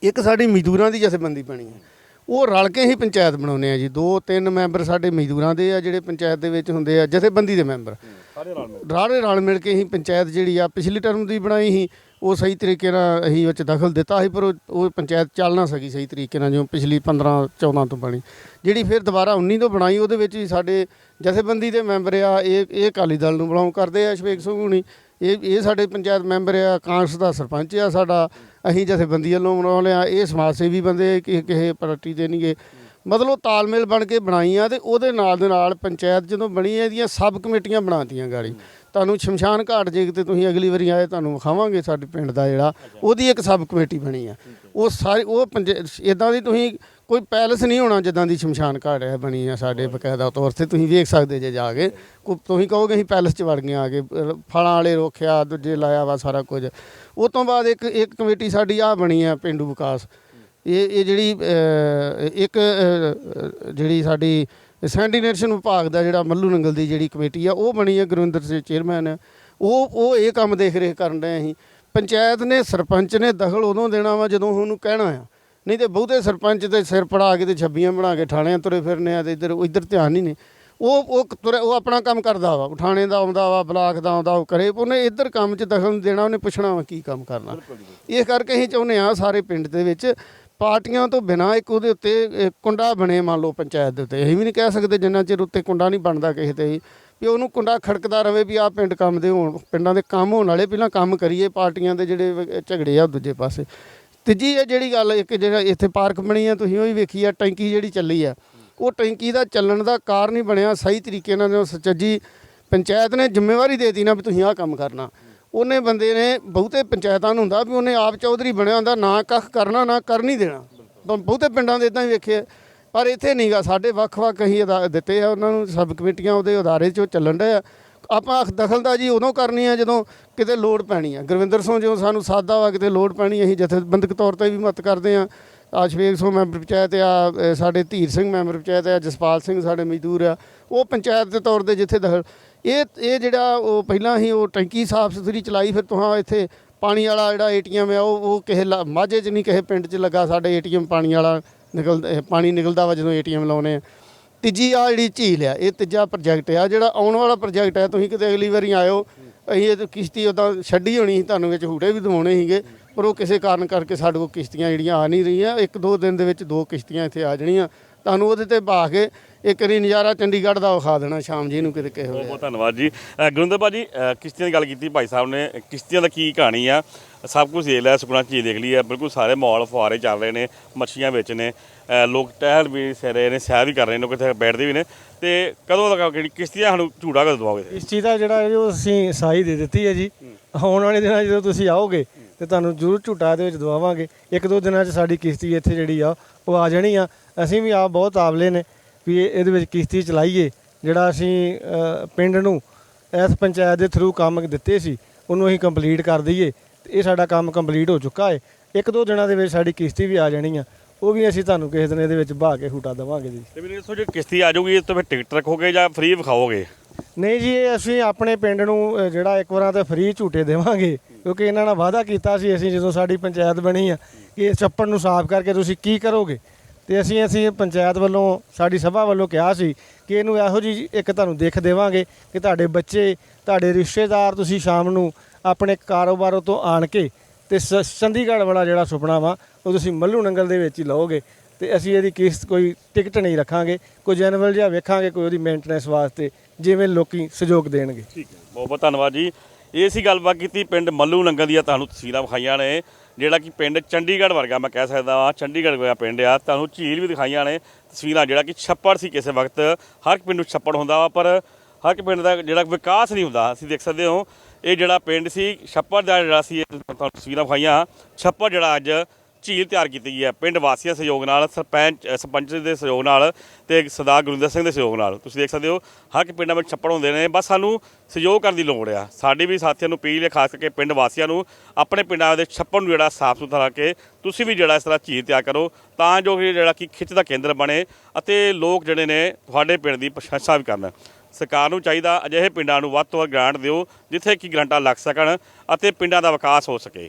ਇੱਕ ਸਾਡੀ ਮਜ਼ਦੂਰਾਂ ਦੀ ਜਥੇਬੰਦੀ ਬਣੀ ਹੈ ਉਹ ਰਲ ਕੇ ਹੀ ਪੰਚਾਇਤ ਬਣਾਉਂਦੇ ਆ ਜੀ। ਦੋ ਤਿੰਨ ਮੈਂਬਰ ਸਾਡੇ ਮਜ਼ਦੂਰਾਂ ਦੇ ਆ ਜਿਹੜੇ ਪੰਚਾਇਤ ਦੇ ਵਿੱਚ ਹੁੰਦੇ ਆ ਜਥੇਬੰਦੀ ਦੇ ਮੈਂਬਰ। ਸਾਰੇ ਰਲ ਮਿਲ ਕੇ। ਹੀ ਪੰਚਾਇਤ ਜਿਹੜੀ ਆ ਪਿਛਲੀ ਟਰਮ ਦੀ ਬਣਾਈ ਸੀ। ਉਹ ਸਹੀ ਤਰੀਕੇ ਨਾਲ ਅਸੀਂ ਵਿੱਚ ਦਖਲ ਦਿੱਤਾ ਸੀ, ਪਰ ਉਹ ਉਹ ਪੰਚਾਇਤ ਚੱਲ ਨਾ ਸਕੀ ਸਹੀ ਤਰੀਕੇ ਨਾਲ, ਜਿਵੇਂ ਪਿਛਲੀ 15 14 ਤੋਂ ਬਣੀ। ਜਿਹੜੀ ਫਿਰ ਦੁਬਾਰਾ 19 ਤੋਂ ਬਣਾਈ, ਉਹਦੇ ਵਿੱਚ ਵੀ ਸਾਡੇ ਜਥੇਬੰਦੀ ਦੇ ਮੈਂਬਰ ਆ, ਇਹ ਇਹ ਅਕਾਲੀ ਦਲ ਨੂੰ ਬਿਲੋਂਗ ਕਰਦੇ ਆ ਸ਼ਵੇਕ ਸਿੰਘ ਹੁਣੀ। ਇਹ ਇਹ ਸਾਡੇ ਪੰਚਾਇਤ ਮੈਂਬਰ ਆ, ਕਾਂਗਰਸ ਦਾ ਸਰਪੰਚ ਆ ਸਾਡਾ। ਅਸੀਂ ਜਥੇਬੰਦੀ ਵੱਲੋਂ ਬਣਾਉਂਦੇ ਆ ਇਹ ਸਮਾਜ ਸੇਵੀ ਬੰਦੇ, ਕਿਸੇ ਕਿਸੇ ਪਾਰਟੀ ਦੇ ਨਹੀਂਗੇ ਮਤਲਬ ਤਾਲਮੇਲ ਬਣ ਕੇ ਬਣਾਈਆਂ ਤੇ ਉਹਦੇ ਨਾਲ ਦੇ ਨਾਲ ਪੰਚਾਇਤ ਜਦੋਂ ਬਣੀ, ਇਹਦੀਆਂ ਸਬ ਕਮੇਟੀਆਂ ਬਣਾਤੀਆਂ ਗਾੜੀ। ਤੁਹਾਨੂੰ ਸ਼ਮਸ਼ਾਨ ਘਾਟ ਜੇ ਕਿਤੇ ਤੁਸੀਂ ਅਗਲੀ ਵਾਰੀ ਆਏ, ਤੁਹਾਨੂੰ ਵਿਖਾਵਾਂਗੇ ਸਾਡੇ ਪਿੰਡ ਦਾ ਜਿਹੜਾ, ਉਹਦੀ ਇੱਕ ਸਬ ਕਮੇਟੀ ਬਣੀ ਆ। ਉਹ ਸਾਰੇ, ਉਹ ਇਦਾਂ ਦੀ ਤੁਸੀਂ ਕੋਈ ਪੈਲਸ ਨਹੀਂ ਹੋਣਾ ਜਿੱਦਾਂ ਦੀ ਸ਼ਮਸ਼ਾਨ ਘਾਟ ਹੈ ਬਣੀ ਆ ਸਾਡੇ ਬਕਾਇਦਾ ਤੌਰ ਤੇ, ਤੁਸੀਂ ਵੇਖ ਸਕਦੇ ਜੇ ਜਾ ਕੇ। ਕੋ, ਤੁਸੀਂ ਕਹੋਗੇ ਅਸੀਂ ਪੈਲਸ 'ਚ ਵੜ ਗਏ ਆ ਕੇ ਫਲਾਂ ਵਾਲੇ ਰੋਖਿਆ ਦੂਜੇ ਲਾਇਆ ਵਾ ਸਾਰਾ ਕੁਝ। ਉਹ ਤੋਂ ਬਾਅਦ ਇੱਕ ਇੱਕ ਕਮੇਟੀ ਸਾਡੀ ਆ ਬਣੀ ਆ ਪਿੰਡੂ ਵਿਕਾਸ। ਇਹ ਇਹ ਜਿਹੜੀ ਇੱਕ ਜਿਹੜੀ ਸਾਡੀ ਸੈਂਡੀਨੇਸ਼ਨ ਵਿਭਾਗ ਦਾ ਜਿਹੜਾ ਮੱਲੂ ਨੰਗਲ ਦੀ ਜਿਹੜੀ ਕਮੇਟੀ ਆ ਉਹ ਬਣੀ ਆ ਗੁਰਵਿੰਦਰ ਸਿੰਘ ਚੇਅਰਮੈਨ। ਆ। ਉਹ ਉਹ ਇਹ ਕੰਮ ਦੇਖ ਰੇਖ ਕਰਨ ਰਹੇ ਅਸੀਂ। ਪੰਚਾਇਤ ਨੇ ਸਰਪੰਚ ਨੇ ਦਖਲ ਉਦੋਂ ਦੇਣਾ ਵਾ ਜਦੋਂ ਉਹਨੂੰ ਕਹਿਣਾ ਆ। ਨਹੀਂ ਤੇ ਬਹੁਤੇ ਸਰਪੰਚ ਤੇ ਸਿਰ ਪੜਾ ਕੇ ਤੇ ਛੱਬੀਆਂ ਬਣਾ ਕੇ ਥਾਣਿਆਂ ਤੁਰੇ ਫਿਰਨੇ ਆ ਤੇ ਇੱਧਰ ਇੱਧਰ ਧਿਆਨ ਨਹੀਂ। ਨੇ ਉਹ ਉਹ ਤੁਰੇ ਉਹ ਆਪਣਾ ਕੰਮ ਕਰਦਾ ਵਾ। ਥਾਣੇ ਦਾ ਆਉਂਦਾ ਵਾ ਬਲਾਕ ਦਾ ਆਉਂਦਾ ਉਹ ਕਰੇ। ਉਹਨੇ ਇੱਧਰ ਕੰਮ 'ਚ ਦਖਲ ਦੇਣਾ ਉਹਨੇ ਪੁੱਛਣਾ ਵਾ ਕੀ ਕੰਮ ਕਰਨਾ। ਇਸ ਕਰਕੇ ਅਸੀਂ ਚਾਹੁੰਦੇ ਆ ਸਾਰੇ ਪਿੰਡ ਦੇ ਵਿੱਚ ਪਾਰਟੀਆਂ ਤੋਂ ਬਿਨਾ ਇੱਕ ਉਹਦੇ ਉੱਤੇ ਕੁੰਡਾ ਬਣੇ ਮੰਨ ਲਓ ਪੰਚਾਇਤ ਦੇ ਉੱਤੇ। ਇਹ ਵੀ ਨਹੀਂ ਕਹਿ ਸਕਦੇ ਜਿੰਨਾ ਚਿਰ ਉੱਤੇ ਕੁੰਡਾ ਨਹੀਂ ਬਣਦਾ ਕਿਸੇ ਤੇ ਵੀ ਵੀ ਉਹਨੂੰ ਕੁੰਡਾ ਖੜਕਦਾ ਰਵੇ ਵੀ ਆਹ ਪਿੰਡ ਕੰਮ ਦੇ ਹੋਣ, ਪਿੰਡਾਂ ਦੇ ਕੰਮ ਹੋਣ ਵਾਲੇ ਪਹਿਲਾਂ ਕੰਮ ਕਰੀਏ, ਪਾਰਟੀਆਂ ਦੇ ਜਿਹੜੇ ਝਗੜੇ ਆ ਦੂਜੇ ਪਾਸੇ। ਤੀਜੀ ਇਹ ਜਿਹੜੀ ਗੱਲ, ਇੱਕ ਜਿਹੜਾ ਇੱਥੇ ਪਾਰਕ ਬਣੀ ਆ, ਤੁਸੀਂ ਉਹ ਹੀ ਵੇਖੀ ਆ, ਟੈਂਕੀ ਜਿਹੜੀ ਚੱਲੀ ਆ। ਉਹ ਟੈਂਕੀ ਦਾ ਚੱਲਣ ਦਾ ਕਾਰਨ ਹੀ ਬਣਿਆ, ਸਹੀ ਤਰੀਕੇ ਨਾਲ ਜਦੋਂ ਪੰਚਾਇਤ ਨੇ ਜ਼ਿੰਮੇਵਾਰੀ ਦੇ ਦਿੱਤੀ ਨਾ ਵੀ ਤੁਸੀਂ ਆਹ ਕੰਮ ਕਰਨਾ। ਉਹਨੇ ਬੰਦੇ ਨੇ ਬਹੁਤੇ ਪੰਚਾਇਤਾਂ ਨੂੰ ਹੁੰਦਾ ਵੀ ਉਹਨੇ ਆਪ ਚੌਧਰੀ ਬਣਿਆ ਹੁੰਦਾ, ਨਾ ਕੱਖ ਕਰਨਾ, ਨਾ ਕਰ ਨਹੀਂ ਦੇਣਾ। ਬਹੁਤੇ ਪਿੰਡਾਂ ਦੇ ਇਦਾਂ ਹੀ ਵੇਖੇ ਪਰ ਇੱਥੇ ਨਹੀਂਗਾ ਸਾਡੇ ਵੱਖ-ਵੱਖ ਅਸੀਂ ਅਦਾ, ਦਿੱਤੇ ਆ ਉਹਨਾਂ ਨੂੰ, ਸਬ ਕਮੇਟੀਆਂ ਉਹਦੇ ਅਦਾਰੇ 'ਚ ਉਹ ਚੱਲਣ ਡਏ ਆ। ਆਪਾਂ ਦਖਲਦਾਜ਼ੀ ਉਦੋਂ ਕਰਨੀ ਆ ਜਦੋਂ ਕਿਤੇ ਲੋੜ ਪੈਣੀ ਆ। ਗੁਰਵਿੰਦਰ ਸਿੰਘ ਜਦੋਂ ਸਾਨੂੰ ਸਾਦਾ ਵਾ ਕਿਤੇ ਲੋੜ ਪੈਣੀ, ਅਸੀਂ ਜਥੇਬੰਦਕ ਤੌਰ ਤੇ ਵੀ ਮਦਦ ਕਰਦੇ ਆ। ਆਸ਼ਵੇਗ ਸਿੰਘ ਮੈਂਬਰ ਪੰਚਾਇਤ ਆ ਸਾਡੇ ਧੀਰ ਸਿੰਘ ਮੈਂਬਰ ਪੰਚਾਇਤ ਆ, ਜਸਪਾਲ ਸਿੰਘ ਸਾਡੇ ਮਜ਼ਦੂਰ ਆ। ਉਹ ਪੰਚਾਇਤ ਦੇ ਤੌਰ ਤੇ ਜਿੱਥੇ ਦਖਲ ਇਹ ਇਹ ਜਿਹੜਾ ਉਹ ਪਹਿਲਾਂ ਹੀ ਉਹ ਟੈਂਕੀ ਸਾਫ਼ ਸੁਥਰੀ ਚਲਾਈ, ਫਿਰ ਤੁਹਾਂ ਇੱਥੇ ਪਾਣੀ ਵਾਲਾ ਜਿਹੜਾ ਏਟੀਐਮ ਆ, ਉਹ ਉਹ ਕਿਸੇ ਲਾ- ਮਾਝੇ 'ਚ ਨਹੀਂ, ਕਿਸੇ ਪਿੰਡ 'ਚ ਲੱਗਾ ਸਾਡੇ ਏਟੀਐਮ ਪਾਣੀ ਵਾਲਾ ਨਿਕਲਦਾ ਪਾਣੀ ਨਿਕਲਦਾ ਵਾ ਜਦੋਂ ਏਟੀਐਮ ਲਾਉਨੇ ਆ। ਤੀਜੀ ਆ ਜਿਹੜੀ ਝੀਲ ਆ, ਇਹ ਤੀਜਾ ਪ੍ਰੋਜੈਕਟ ਆ, ਜਿਹੜਾ ਆਉਣ ਵਾਲਾ ਪ੍ਰੋਜੈਕਟ ਆ, ਤੁਸੀਂ ਕਿਤੇ ਅਗਲੀ ਵਾਰੀ ਆਇਓ, ਅਸੀਂ ਇਹ ਕਿਸ਼ਤੀ ਉਦਾਂ ਛੱਡੀ ਹੋਣੀ ਸੀ, ਤੁਹਾਨੂੰ ਵਿੱਚ ਹੂਟੇ ਵੀ ਦਿਵਾਉਣੇ ਸੀਗੇ, ਪਰ ਉਹ ਕਿਸੇ ਕਾਰਨ ਕਰਕੇ ਸਾਡੇ ਕੋਲ ਕਿਸ਼ਤੀਆਂ ਜਿਹੜੀਆਂ ਆ ਨਹੀਂ ਰਹੀਆਂ, ਇੱਕ ਦੋ ਦਿਨ ਦੇ ਵਿੱਚ ਦੋ ਕਿਸ਼ਤੀਆਂ ਇੱਥੇ ਆ ਜਾਣੀਆਂ। ਤੁਹਾਨੂੰ ਉਹਦੇ ਤੇ ਬਾ ਕੇ ਇੱਕ ਵਾਰੀ ਨਜ਼ਾਰਾ ਚੰਡੀਗੜ੍ਹ ਦਾ ਵਿਖਾ ਦੇਣਾ ਸ਼ਾਮ ਜੀ ਨੂੰ ਕਿਤੇ ਕਿਸੇ ਬਹੁਤ ਬਹੁਤ ਧੰਨਵਾਦ ਜੀ। ਅ, ਗੁਰਿੰਦਰ ਭਾਜੀ ਅ, ਕਿਸ਼ਤੀਆਂ ਦੀ ਗੱਲ ਕੀਤੀ ਭਾਈ ਸਾਹਿਬ ਨੇ ਕਿਸ਼ਤੀਆਂ ਦਾ ਕੀ ਕਹਾਣੀ ਆ? ਸਭ ਕੁਝ ਦੇਖ ਲਿਆ ਸੁਖਨਾ ਚੀਜ਼ ਦੇਖ ਲਈ ਆ। ਬਿਲਕੁਲ ਸਾਰੇ ਮਾਲ ਫੁਆਰੇ ਚੱਲ ਰਹੇ ਨੇ ਮੱਛੀਆਂ ਵਿੱਚ ਨੇ। ਅ, ਲੋਕ ਟਹਿਲ ਵੀ ਸੇ ਰਹੇ ਨੇ ਸੈਰ ਵੀ ਕਰ ਰਹੇ ਨੇ ਲੋਕ ਇੱਥੇ ਬੈਠਦੇ ਵੀ ਨੇ। ਤੇ ਕਦੋਂ ਤੱਕ ਕਿਹੜੀ ਕਿਸ਼ਤੀਆਂ ਸਾਨੂੰ ਝੂੜਾ ਕਦੋਂ ਦਵਾਓਗੇ? ਇਸ ਚੀਜ਼ ਦਾ ਜਿਹੜਾ ਇਹ ਜੋ ਅਸੀਂ ਸਾਈ ਦੇ ਦਿੱਤੀ ਹੈ ਜੀ ਆਉਣ ਵਾਲੇ ਦਿਨਾਂ 'ਚ ਜਦੋਂ ਤੁਸੀਂ ਆਓਗੇ ਤੇ ਤੁਹਾਨੂੰ ਜ਼ਰੂਰ ਝੂਟਾ ਦੇ ਵਿੱਚ ਦਵਾਵਾਂਗੇ। ਇੱਕ ਦੋ ਦਿਨਾਂ 'ਚ ਸਾਡੀ ਕਿਸ਼ਤੀ ਇੱਥੇ ਜਿਹੜੀ ਆ ਉਹ ਆ ਜਾਣੀ ਆ। ਅਸੀਂ ਵੀ ਆਪ ਬਹੁਤ ਆਵਲੇ ਨੇ ਵੀ ਇਹ- ਇਹਦੇ ਵਿੱਚ ਕਿਸ਼ਤੀ ਚਲਾਈਏ ਜਿਹੜਾ ਅਸੀਂ ਪਿੰਡ ਨੂੰ ਇਸ ਪੰਚਾਇਤ ਦੇ ਥਰੂ ਕੰਮ ਦਿੱਤੇ ਸੀ ਉਹਨੂੰ ਅਸੀਂ ਕੰਪਲੀਟ ਕਰ ਦਈਏ ਤੇ ਇਹ ਸਾਡਾ ਕੰਮ ਕੰਪਲੀਟ ਹੋ ਚੁੱਕਾ ਹੈ। ਇੱਕ ਦੋ ਦਿਨਾਂ ਦੇ ਵਿੱਚ ਸਾਡੀ ਕਿਸ਼ਤੀ ਵੀ ਆ ਜਾਣੀ ਆ। ਉਹ ਵੀ ਅਸੀਂ ਤੁਹਾਨੂੰ ਕਿਸੇ ਦਿਨ ਇਹਦੇ ਵਿੱਚ ਬਹਾ ਕੇ ਹੂਟਾ ਦੇਵਾਂਗੇ ਜੀ। ਤੇ ਮੈਨੂੰ ਦੱਸੋ ਜੇ ਕਿਸ਼ਤੀ ਆ ਜਾਊਗੀ ਇਸ ਤੋਂ ਫਿਰ ਟਿਕਟ ਰੱਖੋਗੇ ਜਾਂ ਫ੍ਰੀ ਵਿਖਾਓਗੇ? ਨਹੀਂ ਜੀ ਇਹ ਅਸੀਂ ਆਪਣੇ ਪਿੰਡ ਨੂੰ ਜਿਹੜਾ ਇੱਕ ਵਾਰਾਂ ਤੇ ਫ੍ਰੀ ਝੂਟੇ ਦੇਵਾਂਗੇ ਕਿਉਂਕਿ ਇਹਨਾਂ ਨਾਲ ਵਾਅਦਾ ਕੀਤਾ ਸੀ ਅਸੀਂ ਜਦੋਂ ਸਾਡੀ ਪੰਚਾਇਤ ਬਣੀ ਆ ਕਿ ਇਸ ਛੱਪੜ ਨੂੰ ਸਾਫ਼ ਕਰਕੇ ਤੁਸੀਂ ਕੀ ਕਰੋਗੇ? ਤੇ ਅਸੀਂ ਅਸੀਂ ਪੰਚਾਇਤ ਵੱਲੋਂ, ਸਾਡੀ ਸਭਾ ਵੱਲੋਂ ਕਿਹਾ ਸੀ ਕਿ ਇਹਨੂੰ ਇਹੋ ਜੀ ਇੱਕ ਤੁਹਾਨੂੰ ਦੇਖ ਦੇਵਾਂਗੇ ਕਿ ਤੁਹਾਡੇ ਬੱਚੇ, ਤੁਹਾਡੇ ਰਿਸ਼ਤੇਦਾਰ ਤੁਸੀਂ ਸ਼ਾਮ ਨੂੰ ਆਪਣੇ ਕਾਰੋਬਾਰੋਂ ਤੋਂ ਆਣ ਕੇ ਤੇ ਸ- ਚੰਡੀਗੜ੍ਹ ਵਾਲਾ ਜਿਹੜਾ ਸੁਪਨਾ ਵਾ, ਉਹ ਤੁਸੀਂ ਮੱਲੂ ਨੰਗਲ ਦੇ ਵਿੱਚ ਹੀ ਲਓਗੇ ਤੇ ਅਸੀਂ ਇਹਦੀ ਕਿਸ਼ਤ ਕੋਈ ਟਿਕਟ ਨਹੀਂ ਰੱਖਾਂਗੇ, ਕੋਈ ਜਨਵਲ ਜਿਹਾ ਵੇਖਾਂਗੇ ਕੋਈ ਉਹਦੀ ਮੇਨਟੇਨੈਂਸ ਵਾਸਤੇ, ਜਿਵੇਂ ਲੋਕੀ ਸਹਿਯੋਗ ਦੇਣਗੇ। ਠੀਕ ਹੈ, ਬਹੁਤ ਬਹੁਤ ਧੰਨਵਾਦ ਜੀ। ਇਹ ਸੀ ਗੱਲਬਾਤ ਕੀਤੀ ਪਿੰਡ ਮੱਲੂ ਨੰਗਲ ਦੀਆਂ ਤੁਹਾਨੂੰ ਤਸਵੀਰਾਂ ਵਿਖਾਈਆਂ ਨੇ। ਜਿਹੜਾ ਕਿ ਪਿੰਡ ਚੰਡੀਗੜ੍ਹ ਵਰਗਾ ਮੈਂ ਕਹਿ ਸਕਦਾ ਹਾਂ ਚੰਡੀਗੜ੍ਹ ਵਰਗਾ ਪਿੰਡ ਆ, ਤੁਹਾਨੂੰ ਝੀਲ ਵੀ ਦਿਖਾਈਆਂ ਨੇ, ਤਸਵੀਰਾਂ ਜਿਹੜਾ ਕਿ ਛੱਪੜ ਸੀ ਕਿਸੇ ਵਕਤ, ਹਰ ਇੱਕ ਪਿੰਡ ਨੂੰ ਛੱਪੜ ਹੁੰਦਾ ਵਾ, ਪਰ ਹਰ ਇੱਕ ਪਿੰਡ ਦਾ ਜਿਹੜਾ ਵਿਕਾਸ ਨਹੀਂ ਹੁੰਦਾ, ਅਸੀਂ ਦੇਖ ਸਕਦੇ ਹੋ, ਇਹ ਜਿਹੜਾ ਪਿੰਡ ਸੀ, ਛੱਪੜ ਦਾ ਜਿਹੜਾ ਸੀ ਤੁਹਾਨੂੰ ਤਸਵੀਰਾਂ ਵਿਖਾਈਆਂ, ਛੱਪੜ ਜਿਹੜਾ ਅੱਜ ਝੀਲ ਤਿਆਰ ਕੀਤੀ ਗਈ ਹੈ। ਪਿੰਡ ਵਾਸੀਆਂ ਸਹਿਯੋਗ ਨਾਲ, ਸਰਪੰਚ ਸਰਪੰਚ ਦੇ ਸਹਿਯੋਗ ਨਾਲ ਤੇ ਸਰਦਾਰ ਗੁਰਿੰਦਰ ਸਿੰਘ ਦੇ ਸਹਿਯੋਗ ਨਾਲ। ਤੁਸੀਂ ਦੇਖ ਸਕਦੇ ਹੋ, ਹਰ ਇੱਕ ਪਿੰਡਾਂ ਵਿੱਚ ਛੱਪੜ ਹੁੰਦੇ ਨੇ। ਬਸ ਸਾਨੂੰ ਸਹਿਯੋਗ ਕਰਨ ਦੀ ਲੋੜ ਆ। ਸਾਡੀ ਵੀ ਸਾਥੀਆਂ ਨੂੰ ਅਪੀਲ ਹੈ, ਖਾਸ ਕਰਕੇ ਪਿੰਡ ਵਾਸੀਆਂ ਨੂੰ, ਆਪਣੇ ਪਿੰਡਾਂ ਦੇ ਛੱਪੜ ਨੂੰ ਜਿਹੜਾ ਸਾਫ਼ ਸੁਥਰਾ ਰੱਖ ਕੇ ਤੁਸੀਂ ਵੀ ਜਿਹੜਾ ਇਸ ਤਰ੍ਹਾਂ ਝੀਲ ਤਿਆਰ ਕਰੋ, ਤਾਂ ਜੋ ਕਿ ਜਿਹੜਾ ਕਿ ਖਿੱਚ ਦਾ ਕੇਂਦਰ ਬਣੇ ਅਤੇ ਲੋਕ ਜਿਹੜੇ ਨੇ ਤੁਹਾਡੇ ਪਿੰਡ ਦੀ ਪ੍ਰਸ਼ੰਸਾ ਵੀ ਕਰਨ। ਸਰਕਾਰ ਨੂੰ ਚਾਹੀਦਾ ਅਜਿਹੇ ਪਿੰਡਾਂ ਨੂੰ ਵੱਧ ਤੋਂ ਵੱਧ ਗ੍ਰਾਂਟ ਦਿਓ, ਜਿੱਥੇ ਕਿ ਗ੍ਰਾਂਟਾਂ ਲੱਗ ਸਕਣ ਅਤੇ ਪਿੰਡਾਂ ਦਾ ਵਿਕਾਸ ਹੋ ਸਕੇ।